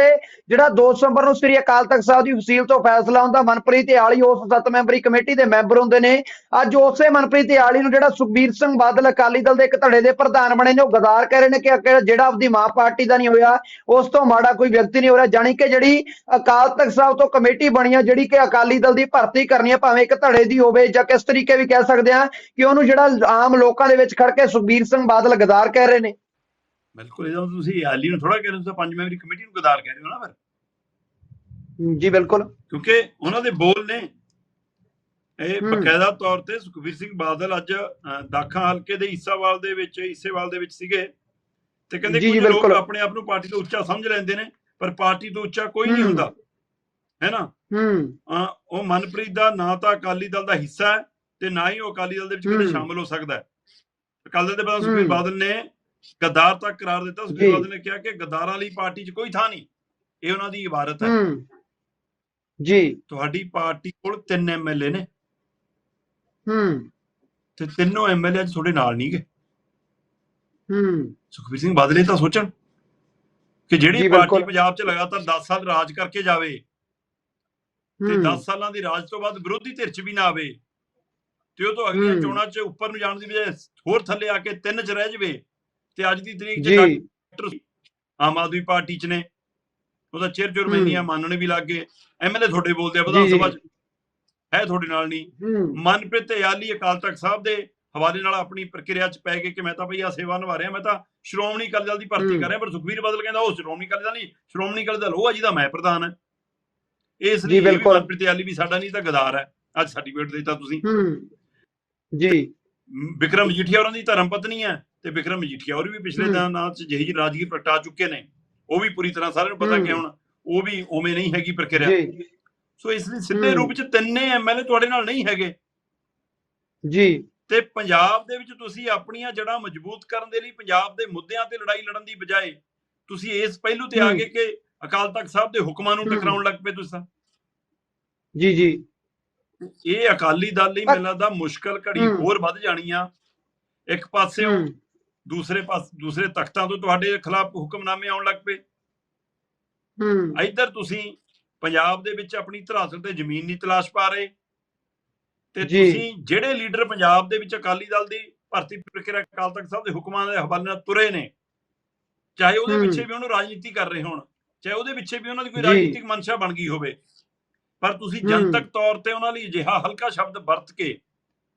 ਜਿਹੜਾ 2 ਦਸੰਬਰ ਨੂੰ ਸ੍ਰੀ ਅਕਾਲ ਤਖਤ ਸਾਹਿਬ ਦੀ ਫਸੀਲ ਤੋਂ ਫੈਸਲਾ ਹੁੰਦਾ, ਮਨਪ੍ਰੀਤ ਆਲੀ ਉਸ ਸੱਤ ਮੈਂਬਰੀ ਕਮੇਟੀ ਦੇ ਮੈਂਬਰ ਹੁੰਦੇ ਨੇ। ਅੱਜ ਉਸੇ ਮਨਪ੍ਰੀਤ ਆਲੀ ਨੂੰ ਜਿਹੜਾ ਸੁਖਬੀਰ ਸਿੰਘ ਬਾਦਲ ਅਕਾਲੀ ਦਲ ਦੇ ਇੱਕ ਧੜੇ ਦੇ ਪ੍ਰਧਾਨ ਬਣੇ ਨੇ, ਉਹ ਗਦਾਰ ਕਹਿ ਰਹੇ ਨੇ ਕਿ ਜਿਹੜਾ ਆਪਦੀ ਮਾਂ ਪਾਰਟੀ ਦਾ ਨਹੀਂ ਹੋਇਆ, ਉਸ ਤੋਂ ਮਾੜਾ ਕੋਈ ਵਿਅਕਤੀ ਨਹੀਂ ਹੋ ਰਿਹਾ, ਜਾਣੀ ਕਿ ਜਿਹੜੀ ਅਕਾਲ ਤਖਤ ਸਾਹਿਬ ਤੋਂ ਕਮੇਟੀ ਬਣੀ ਆ, ਜਿਹੜੀ ਕਿ ਅਕਾਲੀ ਦਲ ਦੀ ਭਰਤੀ ਕਰਨੀ ਆ, ਭਾਵੇਂ ਇੱਕ ਧੜੇ ਦੀ ਹੋਵੇ ਜਾਂ ਕਿਸ ਤਰੀਕੇ ਵੀ ਕਹਿ ਸਕਦੇ ਆ ਕਿ ਉਹਨੂੰ ਜਿਹੜਾ ਆਮ ਲੋਕਾਂ ਦੇ ਵਿੱਚ ਖੜ ਕੇ ਸੁਖਬੀਰ ਸਿੰਘ ਬਾਦਲ ਗਦਾਰ ਕਹਿ ਰਹੇ ਨੇ। ਬਿਲਕੁਲ ਇਹਦਾ ਤੁਸੀਂ ਆਲੀ ਨੂੰ ਥੋੜਾ ਕਹਿ ਰਹੇ ਹੋ ਪੰਜ ਮੈਂਬਰੀ ਕਮੇਟੀ ਨੂੰ ਗਦਾਰ ਕਹਿ ਰਹੇ ਹੋ ਨਾ ਫਿਰ। ਜੀ ਬਿਲਕੁਲ। ਕਿਉਂਕਿ ਉਹਨਾਂ ਦੇ ਬੋਲ ਨੇ। ਇਹ। ਬਕਾਇਦਾ ਤੌਰ ਤੇ ਸੁਖਬੀਰ ਸਿੰਘ ਬਾਦਲ ਅੱਜ ਦਾਖਾ ਹਲਕੇ ਦੇ ਈਸਾਵਾਲ ਦੇ ਵਿੱਚ ਈਸੇਵਾਲ ਦੇ ਵਿੱਚ ਸੀਗੇ। ਤੇ ਕਹਿੰਦੇ ਕੁਝ ਲੋਕ। ਆਪਣੇ ਆਪ ਨੂੰ ਪਾਰਟੀ ਤੋਂ ਉੱਚਾ ਸਮਝ ਲੈਂਦੇ ਨੇ ਪਰ ਪਾਰਟੀ ਤੋਂ ਉੱਚਾ ਕੋਈ ਨਹੀਂ। ਹੁੰਦਾ। ਹੈ ਨਾ? ਹੂੰ। ਉਹ ਮਨਪ੍ਰੀਤ ਦਾ ਨਾ ਤਾਂ ਅਕਾਲੀ ਦਲ ਦਾ ਹਿੱਸਾ ਹੈ। ਤੇ ਨਾ ਹੀ ਉਹ ਅਕਾਲੀ ਦਲ ਦੇ ਵਿੱਚ ਹੂੰ। ਸ਼ਾਮਲ ਹੋ ਸਕਦਾ ਹੈ। ਅਕਾਲੀ ਦਲ ਦੇ ਪ੍ਰਧਾਨ ਸੁਖਬੀਰ। ਬਾਦਲ ਨੇ ਗਦਾਰ ਤੱਕ ਕਰਾਰ ਦਿੱਤਾ। ਸੁਖਬੀਰ। ਬਾਦਲ ਨੇ ਕਿਹਾ ਕਿ ਗਦਾਰਾਂ ਲਈ ਪਾਰਟੀ 'ਚ ਕੋਈ ਥਾਂ ਨਹੀਂ। ਇਹ ਉਹਨਾਂ ਦੀ ਇਬਾਰਤ ਹੈ। ਜੀ। ਤੁਹਾਡੀ ਪਾਰਟੀ ਕੋਲ ਤਿੰਨ ਐਮਐਲਏ ਨੇ। ਹੂੰ। ਤੇ ਤਿੰਨੋਂ ਐਮਐਲਏ ਅੱਜ ਤੁਹਾਡੇ ਨਾਲ ਨਹੀਂ ਗਏ ਹੂੰ। ਸੁਖਬੀਰ ਸਿੰਘ ਬਾਦਲ ਇਹ ਤਾਂ ਸੋਚਣ ਕਿ ਜਿਹੜੀ। ਪਾਰਟੀ ਪੰਜਾਬ 'ਚ ਲਗਾਤਾਰ 10 ਸਾਲ ਰਾਜ ਕਰਕੇ ਜਾਵੇ ਤੇ ਹੂੰ। 10 ਸਾਲਾਂ ਦੀ ਰਾਜ ਤੋਂ ਬਾਅਦ ਵਿਰੋਧੀ ਧਿਰ 'ਚ ਵੀ ਨਾ ਆਵੇ ਤੇ ਉਹ ਤੋਂ ਅਗਲੀਆਂ। ਚੋਣਾਂ 'ਚ ਉੱਪਰ ਨੂੰ ਜਾਣ ਦੀ ਬਜਾਏ ਹੋਰ ਥੱਲੇ ਆ ਕੇ ਤਿੰਨ 'ਚ ਰਹਿ ਜਵੇ ਤੇ ਅੱਜ ਦੀ ਤਰੀਕ 'ਚ ਡਾਕਟਰ ਆਮ ਆਦਮੀ ਪਾਰਟੀ 'ਚ ਨੇ ਉਹਦਾ ਚਿਰ ਜੁਰਮੇਨੀਆਂ। ਮੰਨਣੇ ਵੀ ਲੱਗ ਗਏ ਐਮਐਲਏ ਤੁਹਾਡੇ ਬੋਲਦੇ ਆ ਵਿਧਾਨ। ਸਭਾ 'ਚ ਹੈ ਤੁਹਾਡੇ ਨਾਲ ਨਹੀਂ ਮਨਪ੍ਰੀਤ ਯਾਲੀ ਅਕਾਲ ਤਖਤ ਸਾਹਿਬ ਦੇ ਹਵਾਲੇ ਨਾਲ ਆਪਣੀ ਪ੍ਰਕਿਰਿਆ 'ਚ ਪੈ ਗਏ ਕਿ ਮੈਂ ਤਾਂ ਭਈ ਆ ਸੇਵਾ ਨਿਭਾ ਰਿਹਾ ਮੈਂ ਤਾਂ ਸ਼੍ਰੋਮਣੀ ਅਕਾਲੀ ਦਲ ਦੀ ਭਰਤੀ। ਕਰ ਰਿਹਾ ਪਰ ਸੁਖਬੀਰ ਬਾਦਲ ਕਹਿੰਦਾ ਉਹ ਸ਼੍ਰੋਮਣੀ ਅਕਾਲੀ ਦਲ ਨਹੀਂ ਸ਼੍ਰੋਮਣੀ ਅਕਾਲੀ ਦਲ ਉਹ ਆ ਜਿਹਦਾ ਮੈਂ ਪ੍ਰਧਾਨ ਹੈ ਇਸ ਲਈ। ਮਨਪ੍ਰੀਤ ਯਾਲੀ ਵੀ ਸਾਡਾ ਨਹੀਂ ਤਾਂ ਗਦਾਰ ਹੈ ਅੱਜ ਸਰਟੀਫਿਕੇਟ ਦਿੱਤਾ ਤੁਸੀਂ ਜੀ ਵਿਕਰਮ ਮਜੀਠੀਆ ਉਹਨਾਂ ਦੀ ਧਰਮ ਪਤਨੀ ਹੈ ਤੇ ਵਿਕਰਮ ਮਜੀਠੀਆ ਹੋਰ ਵੀ ਪਿਛਲੇ। ਦਿਨਾਂ 'ਚ ਜਿਹੀ ਰਾਜਗੀ ਪ੍ਰਗਟਾ ਚੁੱਕੇ ਨੇ ਉਹ ਵੀ ਪੂਰੀ ਤਰ੍ਹਾਂ ਸਾਰਿਆਂ ਨੂੰ ਪਤਾ ਕਿ। ਹੁਣ ਉਹ ਵੀ ਉਵੇਂ ਨਹੀਂ ਹੈਗੀ ਪ੍ਰਕਿਰਿਆ ਜੀ ਸੋ ਇਸ ਲਈ ਸਿੱਧੇ। ਰੂਪ 'ਚ ਤਿੰਨੇ ਐਮਐਲਏ ਤੁਹਾਡੇ ਨਾਲ ਨਹੀਂ ਹੈਗੇ ਜੀ ਤੇ ਪੰਜਾਬ ਦੇ ਵਿੱਚ ਤੁਸੀਂ ਆਪਣੀਆਂ ਜੜ੍ਹਾਂ ਮਜ਼ਬੂਤ ਕਰਨ ਦੇ ਲਈ ਪੰਜਾਬ ਦੇ ਮੁੱਦਿਆਂ ਤੇ ਲੜਾਈ ਲੜਨ ਦੀ ਬਜਾਏ ਤੁਸੀਂ ਇਸ ਪਹਿਲੂ ਤੇ ਆ। ਗਏ ਕਿ ਅਕਾਲ ਤਖਤ ਸਾਹਿਬ ਦੇ ਹੁਕਮਾਂ ਨੂੰ। ਟਕਰਾਉਣ ਲੱਗ ਪਏ ਤੁਸੀਂ। ਜੀ ਜੀ ਇਹ ਅਕਾਲੀ ਦਲ ਲਈ ਮੈਨੂੰ ਲੱਗਦਾ ਮੁਸ਼ਕਲ ਘੜੀ। ਹੋਰ ਵੱਧ ਜਾਣੀ ਆ ਇੱਕ ਪਾਸੇ ਦੂਸਰੇ ਪਾਸ ਦੂਸਰੇ ਤਖਤਾਂ ਤੋਂ ਤੁਹਾਡੇ ਖਿਲਾਫ ਹੁਕਮਨਾਮੇ ਆਉਣ ਲੱਗ ਪਏ ਹੂੰ ਇੱਧਰ ਤੁਸੀਂ ਪੰਜਾਬ ਦੇ ਵਿੱਚ ਆਪਣੀ ਧਰਾਤਲ ਤੇ ਜ਼ਮੀਨ ਨਹੀਂ ਤਲਾਸ਼ ਪਾ ਰਹੇ ਤੇ। ਤੁਸੀਂ ਜਿਹੜੇ ਲੀਡਰ ਪੰਜਾਬ ਦੇ ਵਿੱਚ ਅਕਾਲੀ ਦਲ ਦੀ ਭਰਤੀ ਪ੍ਰਕਿਰਿਆ ਅਕਾਲ ਤਖਤ ਸਾਹਿਬ ਦੇ ਹੁਕਮਾਂ ਦੇ ਹਵਾਲੇ ਨਾਲ ਤੁਰੇ ਨੇ ਚਾਹੇ ਉਹਦੇ। ਪਿੱਛੇ ਵੀ ਉਹਨੂੰ ਰਾਜਨੀਤੀ ਕਰ ਰਹੇ ਹੋਣ ਚਾਹੇ ਉਹਦੇ ਪਿੱਛੇ ਵੀ ਉਹਨਾਂ ਦੀ ਕੋਈ। ਰਾਜਨੀਤਿਕ ਮਨਸ਼ਾ ਬਣ ਗਈ ਹੋਵੇ ਪਰ ਤੁਸੀਂ। ਜਨਤਕ ਤੌਰ ਤੇ ਉਹਨਾਂ ਲਈ ਅਜਿਹਾ ਹਲਕਾ ਸ਼ਬਦ ਵਰਤ ਕੇ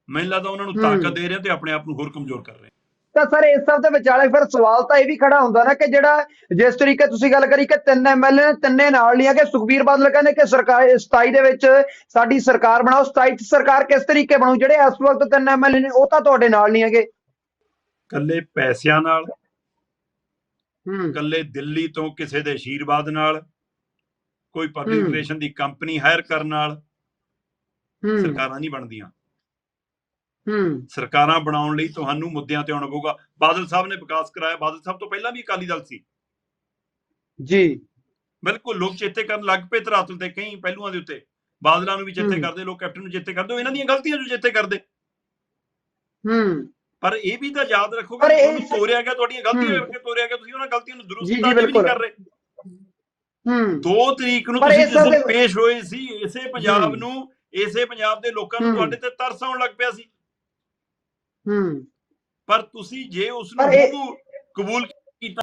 ਮੈਨੂੰ ਲੱਗਦਾ ਉਹਨਾਂ ਨੂੰ। ਤਾਕਤ ਦੇ ਰਹੇ ਤੇ ਆਪਣੇ ਆਪ ਨੂੰ ਹੋਰ ਕਮਜ਼ੋਰ ਕਰ ਰਹੇ। ਤਾਂ ਸਰ ਇਸ ਸਭ ਦੇ ਵਿਚਾਲੇ ਫਿਰ ਸਵਾਲ ਤਾਂ ਇਹ ਵੀ ਖੜਾ ਹੁੰਦਾ ਨਾ ਕਿ ਜਿਹੜਾ ਜਿਸ ਤਰੀਕੇ ਤੁਸੀਂ ਗੱਲ ਕਰੀ ਕਿ ਤਿੰਨ ਐਮਐਲਏ ਨੇ ਤਿੰਨੇ ਨਾਲ ਨਹੀਂ ਆ ਕਿ ਸੁਖਬੀਰ ਬਾਦਲ ਕਹਿੰਦੇ ਕਿ ਸਰਕਾਰ 27 ਦੇ ਵਿੱਚ ਸਾਡੀ ਸਰਕਾਰ ਬਣਾਓ 27 ਚ ਸਰਕਾਰ ਕਿਸ ਤਰੀਕੇ ਬਣੂ ਜਿਹੜੇ ਇਸ ਵਕਤ ਤਿੰਨ ਐਮਐਲਏ ਨੇ ਉਹ ਤਾਂ ਤੁਹਾਡੇ ਨਾਲ ਨਹੀਂ ਹੈਗੇ ਇਕੱਲੇ ਪੈਸਿਆਂ ਨਾਲ ਹੂੰ ਇਕੱਲੇ ਦਿੱਲੀ ਤੋਂ ਕਿਸੇ ਦੇ ਆਸ਼ੀਰਵਾਦ ਨਾਲ ਕੋਈ ਪਬਲਿਕ। ਰਿਲੇਸ਼ਨ ਦੀ ਕੰਪਨੀ ਹਾਇਰ ਕਰਨ ਨਾਲ ਹੂੰ। ਸਰਕਾਰਾਂ ਨਹੀਂ ਬਣਦੀਆਂ। ਹੂੰ। ਸਰਕਾਰਾਂ ਬਣਾਉਣ ਲਈ ਤੁਹਾਨੂੰ ਮੁੱਦਿਆਂ ਤੇ ਆਉਣਾ ਪਊਗਾ। ਬਾਦਲ ਸਾਹਿਬ ਨੇ ਵਿਕਾਸ ਕਰਾਇਆ। ਬਾਦਲ ਸਾਹਿਬ ਤੋਂ ਪਹਿਲਾਂ ਵੀ ਅਕਾਲੀ ਦਲ ਸੀ। ਜੀ। ਬਿਲਕੁਲ ਲੋਕ ਚੇਤੇ ਕਰਨ ਲੱਗ ਪਏ ਧਰਾਤਲ ਤੇ ਕਈ ਪਹਿਲੂਆਂ ਦੇ ਉੱਤੇ। ਬਾਦਲਾਂ ਨੂੰ ਵੀ ਚੇਤੇ। ਕਰਦੇ ਲੋਕ ਕੈਪਟਨ ਨੂੰ ਚੇਤੇ ਕਰਦੇ ਇਹਨਾਂ ਦੀਆਂ ਗਲਤੀਆਂ ਜੋ ਚੇਤੇ ਕਰਦੇ। ਹੂੰ। ਪਰ ਇਹ ਵੀ ਤਾਂ ਯਾਦ ਰੱਖੋ ਕਿ ਤੁਹਾਨੂੰ ਤੋਰਿਆ ਗਿਆ ਤੁਹਾਡੀਆਂ ਗਲਤੀਆਂ। ਕਰਕੇ ਤੋਰਿਆ ਗਿਆ ਤੁਸੀਂ ਉਹਨਾਂ ਗਲਤੀਆਂ ਨੂੰ ਦਰੁਸਤ ਨਹੀਂ। ਕਰ ਰਹੇ। 2 ਤਰੀਕ ਨੂੰ ਤੁਸੀਂ ਇਹ ਜਿਸ ਸਭ ਦਿਨ ਦੇ- ਪੇਸ਼ ਹੋਏ ਸੀ ਇਸੇ ਪੰਜਾਬ। ਨੂੰ ਇਸੇ ਪੰਜਾਬ ਦੇ ਲੋਕਾਂ ਨੂੰ। ਤੁਹਾਡੇ ਤੇ ਤਰਸ ਆਉਣ ਲੱਗ ਪਿਆ ਸੀ ਹੂੰ ਪਰ ਤੁਸੀਂ ਜੇ ਉਸ ਨੂੰ ਕਬੂਲ ਕੀਤਾ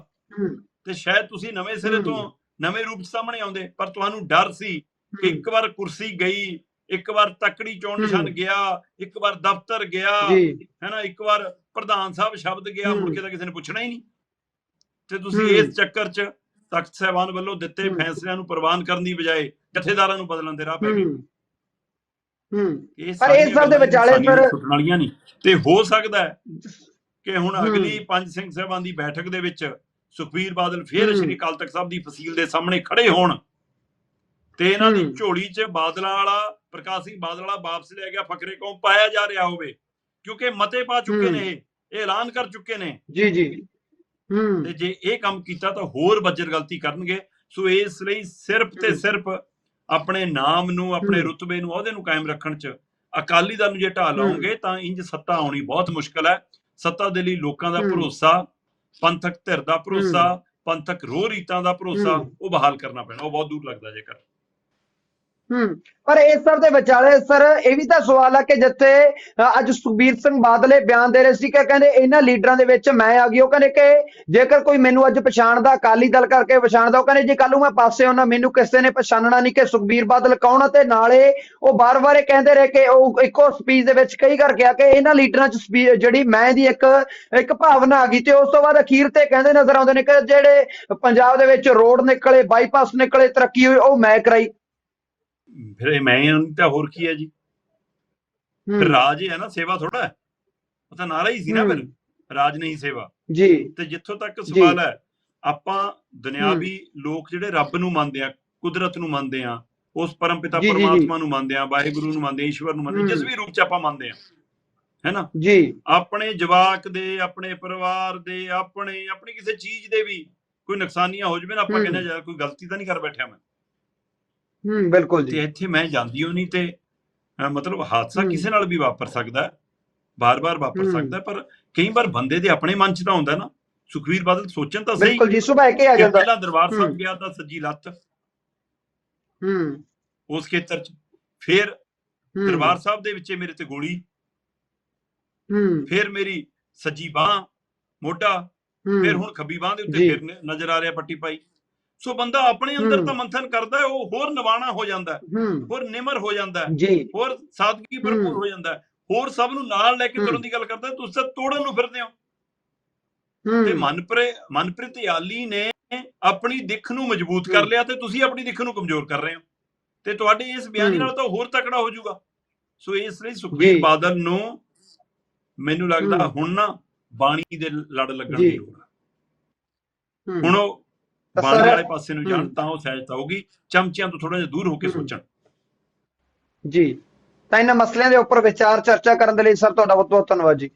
ਤੇ ਸ਼ਾਇਦ ਤੁਸੀਂ ਨਵੇਂ ਸਿਰੇ। ਤੋਂ ਨਵੇਂ ਰੂਪ ਸਾਹਮਣੇ ਆਉਂਦੇ ਪਰ ਤੁਹਾਨੂੰ ਡਰ ਸੀ ਕਿ ਇੱਕ ਵਾਰ ਕੁਰਸੀ ਗਈ ਇੱਕ ਵਾਰ ਤੱਕੜੀ ਚੋਣ ਨਿਸ਼ਾਨ। ਗਿਆ ਇੱਕ ਵਾਰ ਦਫ਼ਤਰ ਗਿਆ ਹੈਨਾ ਇੱਕ ਵਾਰ ਪ੍ਰਧਾਨ ਸਾਹਿਬ ਸ਼ਬਦ ਗਿਆ। ਮੁੜ ਕੇ ਤਾਂ ਕਿਸੇ ਨੇ ਪੁੱਛਣਾ ਹੀ ਨਹੀਂ ਤੇ ਤੁਸੀਂ। ਇਸ ਚੱਕਰ 'ਚ ਤਖਤ ਸਾਹਿਬਾਨ ਵੱਲੋਂ ਦਿੱਤੇ। ਫੈਸਲਿਆਂ ਨੂੰ ਪ੍ਰਵਾਨ ਕਰਨ ਦੀ ਬਜਾਏ ਜਥੇਦਾਰਾਂ ਨੂੰ ਬਦਲਣ ਦੇ ਰਾਹ ਪੈ ਗਏ ਹੂੰ ਪਰ ਇਸ ਸਭ ਦੇ ਵਿਚਾਲੇ ਫਿਰ- ਸੁੱਟਣ ਵਾਲੀਆਂ ਨਹੀਂ ਤੇ ਹੋ ਸਕਦਾ ਹੈ ਕਿ ਹੁਣ। ਅਗਲੀ ਪੰਜ ਸਿੰਘ ਸਾਹਿਬਾਨ ਦੀ ਬੈਠਕ ਦੇ ਵਿੱਚ ਸੁਖਬੀਰ ਬਾਦਲ ਫੇਰ। ਸ਼੍ਰੀ ਅਕਾਲ ਤਖਤ ਸਾਹਿਬ ਦੀ ਫਸੀਲ ਦੇ ਸਾਹਮਣੇ ਖੜੇ ਹੋਣ ਤੇ ਇਹਨਾਂ ਦੀ। ਝੋਲੀ 'ਚ ਬਾਦਲਾਂ ਵਾਲਾ ਪ੍ਰਕਾਸ਼ ਸਿੰਘ ਬਾਦਲ ਵਾਲਾ ਵਾਪਸ ਲੈ ਗਿਆ ਫਕਰੇ ਕੌਮ ਪਾਇਆ ਜਾ ਰਿਹਾ ਹੋਵੇ ਕਿਉਂਕਿ ਮਤੇ ਪਾ ਚੁੱਕੇ। ਨੇ ਇਹ ਐਲਾਨ ਕਰ ਚੁੱਕੇ ਨੇ ਜੀ ਜੀ ਤੇ ਜੇ ਇਹ ਕੰਮ ਕੀਤਾ ਤਾਂ ਹੋਰ ਬੱਜਰ ਗਲਤੀ ਕਰਨਗੇ ਸੋ ਇਸ ਲਈ ਸਿਰਫ ਤੇ। ਸਿਰਫ ਆਪਣੇ ਨਾਮ ਨੂੰ ਆਪਣੇ। ਰੁਤਬੇ ਨੂੰ ਉਹਦੇ ਨੂੰ ਕਾਇਮ ਰੱਖਣ ਚ ਅਕਾਲੀ ਦਲ ਨੂੰ ਜੇ ਢਾਹ ਲਾਉਂਗੇ ਤਾਂ ਇੰਜ ਸੱਤਾ ਆਉਣੀ ਬਹੁਤ ਮੁਸ਼ਕਲ ਹੈ ਸੱਤਾ ਦੇ ਲਈ ਲੋਕਾਂ ਦਾ। ਭਰੋਸਾ ਪੰਥਕ ਧਿਰ ਦਾ ਭਰੋਸਾ ਪੰਥਕ ਰੋਹ ਰੀਤਾਂ ਦਾ ਭਰੋਸਾ। ਉਹ ਬਹਾਲ ਕਰਨਾ ਪੈਣਾ ਉਹ ਬਹੁਤ ਦੂਰ ਲੱਗਦਾ ਜੇਕਰ ਹੂੰ। ਪਰ ਇਸ ਸਭ ਦੇ ਵਿਚਾਲੇ ਸਰ, ਇਹ ਵੀ ਤਾਂ ਸਵਾਲ ਆ ਕਿ ਜਿੱਥੇ ਅੱਜ ਸੁਖਬੀਰ ਸਿੰਘ ਬਾਦਲੇ ਬਿਆਨ ਦੇ ਰਹੇ ਸੀ ਕਿ ਕਹਿੰਦੇ ਇਹਨਾਂ ਲੀਡਰਾਂ ਦੇ ਵਿੱਚ ਮੈਂ ਆ ਗਈ, ਉਹ ਕਹਿੰਦੇ ਕਿ ਜੇਕਰ ਕੋਈ ਮੈਨੂੰ ਅੱਜ ਪਛਾਣਦਾ, ਅਕਾਲੀ ਦਲ ਕਰਕੇ ਪਛਾਣਦਾ, ਉਹ ਕਹਿੰਦੇ ਜੇ ਕੱਲ ਨੂੰ ਮੈਂ ਪਾਸੇ ਆਉਣਾ ਮੈਨੂੰ ਕਿਸੇ ਨੇ ਪਛਾਣਨਾ ਨਹੀਂ ਕਿ ਸੁਖਬੀਰ ਬਾਦਲ ਕੌਣ ਆ ਤੇ ਨਾਲੇ ਉਹ ਬਾਰ-ਬਾਰ ਇਹ ਕਹਿੰਦੇ ਰਹੇ ਕਿ ਉਹ ਇੱਕੋ ਸਪੀਚ ਦੇ ਵਿੱਚ ਕਈ ਕਰ ਗਿਆ ਕਿ ਇਹਨਾਂ ਲੀਡਰਾਂ 'ਚ ਸਪੀ- ਜਿਹੜੀ ਮੈਂ ਦੀ ਇੱਕ ਇੱਕ ਭਾਵਨਾ ਆ ਗਈ ਤੇ ਉਸ ਤੋਂ ਬਾਅਦ ਅਖੀਰ ਤੇ ਕਹਿੰਦੇ ਨਜ਼ਰ ਆਉਂਦੇ ਨੇ ਕਿ ਜਿਹੜੇ ਪੰਜਾਬ ਦੇ ਵਿੱਚ ਰੋਡ ਨਿਕਲੇ ਬਾਈਪਾਸ ਨਿਕਲੇ, ਤਰੱਕੀ ਹੋਈ, ਉਹ ਮੈਂ ਕਰਾਈ। ਫਿਰ ਇਹ ਮੈਂ ਤਾਂ ਹੋਰ ਕੀ ਹੈ ਜੀ? ਫਿਰ ਰਾਜ ਹੀ ਹੈ ਨਾ ਸੇਵਾ ਥੋੜਾ ਹੈ। ਉਹ ਤਾਂ ਨਾਰਾ ਹੀ ਸੀ ਨਾ ਫਿਰ ਰਾਜ ਨਹੀਂ ਸੇਵਾ। ਜੀ। ਤੇ ਜਿੱਥੋਂ ਤੱਕ ਸਵਾਲ ਹੈ ਆਪਾਂ ਦੁਨਿਆਵੀ ਲੋਕ ਜਿਹੜੇ ਰੱਬ ਨੂੰ ਮੰਨਦੇ ਆ ਕੁਦਰਤ ਨੂੰ ਮੰਨਦੇ ਆ ਉਸ ਪਰਮਪਿਤਾ। ਪਰਮਾਤਮਾ ਨੂੰ ਮੰਨਦੇ ਆ ਵਾਹਿਗੁਰੂ ਨੂੰ ਮੰਨਦੇ ਆ ਈਸ਼ਵਰ ਨੂੰ ਮੰਨਦੇ ਜਿਸ। ਵੀ ਰੂਪ ਚ ਆਪਾਂ ਮੰਨਦੇ ਆ ਹੈਨਾ ਜੀ। ਆਪਣੇ ਜਵਾਕ ਦੇ ਆਪਣੇ ਪਰਿਵਾਰ ਦੇ ਆਪਣੇ ਆਪਣੀ ਕਿਸੇ ਚੀਜ਼ ਦੇ ਵੀ ਕੋਈ ਨੁਕਸਾਨੀਆਂ ਹੋ ਜਵੇ ਨਾ ਆਪਾਂ। ਕਹਿੰਦੇ ਯਾਰ ਕੋਈ ਗਲਤੀ ਤਾਂ ਨਹੀਂ ਕਰ ਬੈਠਿਆ ਮੈਂ। ਹੂੰ ਬਿਲਕੁਲ ਤੇ ਜੀ ਇੱਥੇ ਮੈਂ ਜਾਂਦੀ ਹੋ ਨਹੀਂ ਤੇ ਮਤਲਬ ਹਾਦਸਾ। ਕਿਸੇ ਨਾਲ ਵੀ ਵਾਪਰ ਸਕਦਾ ਹੈ। ਬਾਰ-ਬਾਰ ਵਾਪਰ। ਸਕਦਾ ਪਰ ਕਈ ਵਾਰ ਬੰਦੇ ਦੇ ਆਪਣੇ ਮਨ ਚ ਤਾਂ ਹੁੰਦਾ ਨਾ ਸੁਖਵੀਰ ਬਾਦਲ ਸੋਚਣ ਤਾਂ ਸਹੀ ਬਿਲਕੁਲ ਜੀ ਸੁਭਾ ਕੇ ਆ ਜਾਂਦਾ। ਪਹਿਲਾਂ ਦਰਬਾਰ ਸਾਹਿਬ। ਗਿਆ ਤਾਂ ਸੱਜੀ ਲੱਤ। ਹੂੰ। ਉਸ ਖੇਤਰ ਚ। ਫਿਰ ਦਰਬਾਰ ਸਾਹਿਬ ਦੇ ਵਿੱਚ ਮੇਰੇ ਤੇ ਗੋਲੀ। ਹੂੰ। ਫਿਰ ਮੇਰੀ ਸੱਜੀ ਬਾਹ ਮੋਢਾ। ਫਿਰ ਹੁਣ ਖੱਬੀ ਬਾਹ ਦੇ ਉੱਤੇ। ਫਿਰ ਨਜ਼ਰ ਆ ਰਿਹਾ ਪੱਟੀ ਪਾਈ। ਸੋ ਬੰਦਾ ਆਪਣੇ ਅੰਦਰ। ਤਾਂ ਮੰਥਨ ਕਰਦਾ ਹੈ ਉਹ ਹੋਰ ਨਿਵਾਣਾ ਹੋ ਜਾਂਦਾ ਹੈ ਹੋਰ ਨਿਮਰ ਹੋ ਜਾਂਦਾ ਹੈ ਹੋਰ ਸਾਦਗੀ ਭਰਪੂਰ। ਹੋ ਜਾਂਦਾ ਹੈ ਹੋਰ ਸਭ ਨੂੰ ਨਾਲ ਲੈ ਕੇ। ਤੁਰਨ ਦੀ ਗੱਲ ਕਰਦਾ ਤੁਸੀਂ ਤਾਂ ਤੋੜਨ ਨੂੰ ਫਿਰਦੇ ਹੋ ਤੇ ਮਨਪ੍ਰੇ ਮਨਪ੍ਰੀਤ ਯਾਲੀ ਨੇ ਆਪਣੀ ਦਿੱਖ ਨੂੰ ਮਜ਼ਬੂਤ ਕਰ। ਲਿਆ ਤੇ ਤੁਸੀਂ ਆਪਣੀ ਦਿੱਖ ਨੂੰ ਕਮਜ਼ੋਰ ਕਰ ਰਹੇ ਹੋ ਤੇ ਤੁਹਾਡੇ ਇਸ ਬਿਆਨ। ਨਾਲ ਤਾਂ ਹੋਰ ਤਕੜਾ ਹੋ ਜਾਊਗਾ ਸੋ ਇਸ ਲਈ ਸੁਖਬੀਰ। ਬਾਦਲ ਨੂੰ ਮੈਨੂੰ ਲੱਗਦਾ। ਹੁਣ ਨਾ ਬਾਣੀ ਦੇ ਲੜ ਲੱਗਣ। ਦੀ ਲੋੜ ਹੈ ਹੁਣ ਉਹ ਬਾਣੀ ਵਾਲੇ ਪਾਸੇ ਨੂੰ ਜਾਣ। ਤਾਂ ਉਹ ਸਹਿਜਤਾ ਹੋਊਗੀ ਚਮਚਿਆਂ ਤੋਂ ਥੋੜਾ ਜਿਹਾ ਦੂਰ ਹੋ ਕੇ। ਸੋਚਣ ਜੀ ਤਾਂ ਇਹਨਾਂ ਮਸਲਿਆਂ ਦੇ ਉੱਪਰ ਵਿਚਾਰ ਚਰਚਾ ਕਰਨ ਦੇ ਲਈ ਸਰ ਤੁਹਾਡਾ ਬਹੁਤ ਬਹੁਤ ਧੰਨਵਾਦ ਜੀ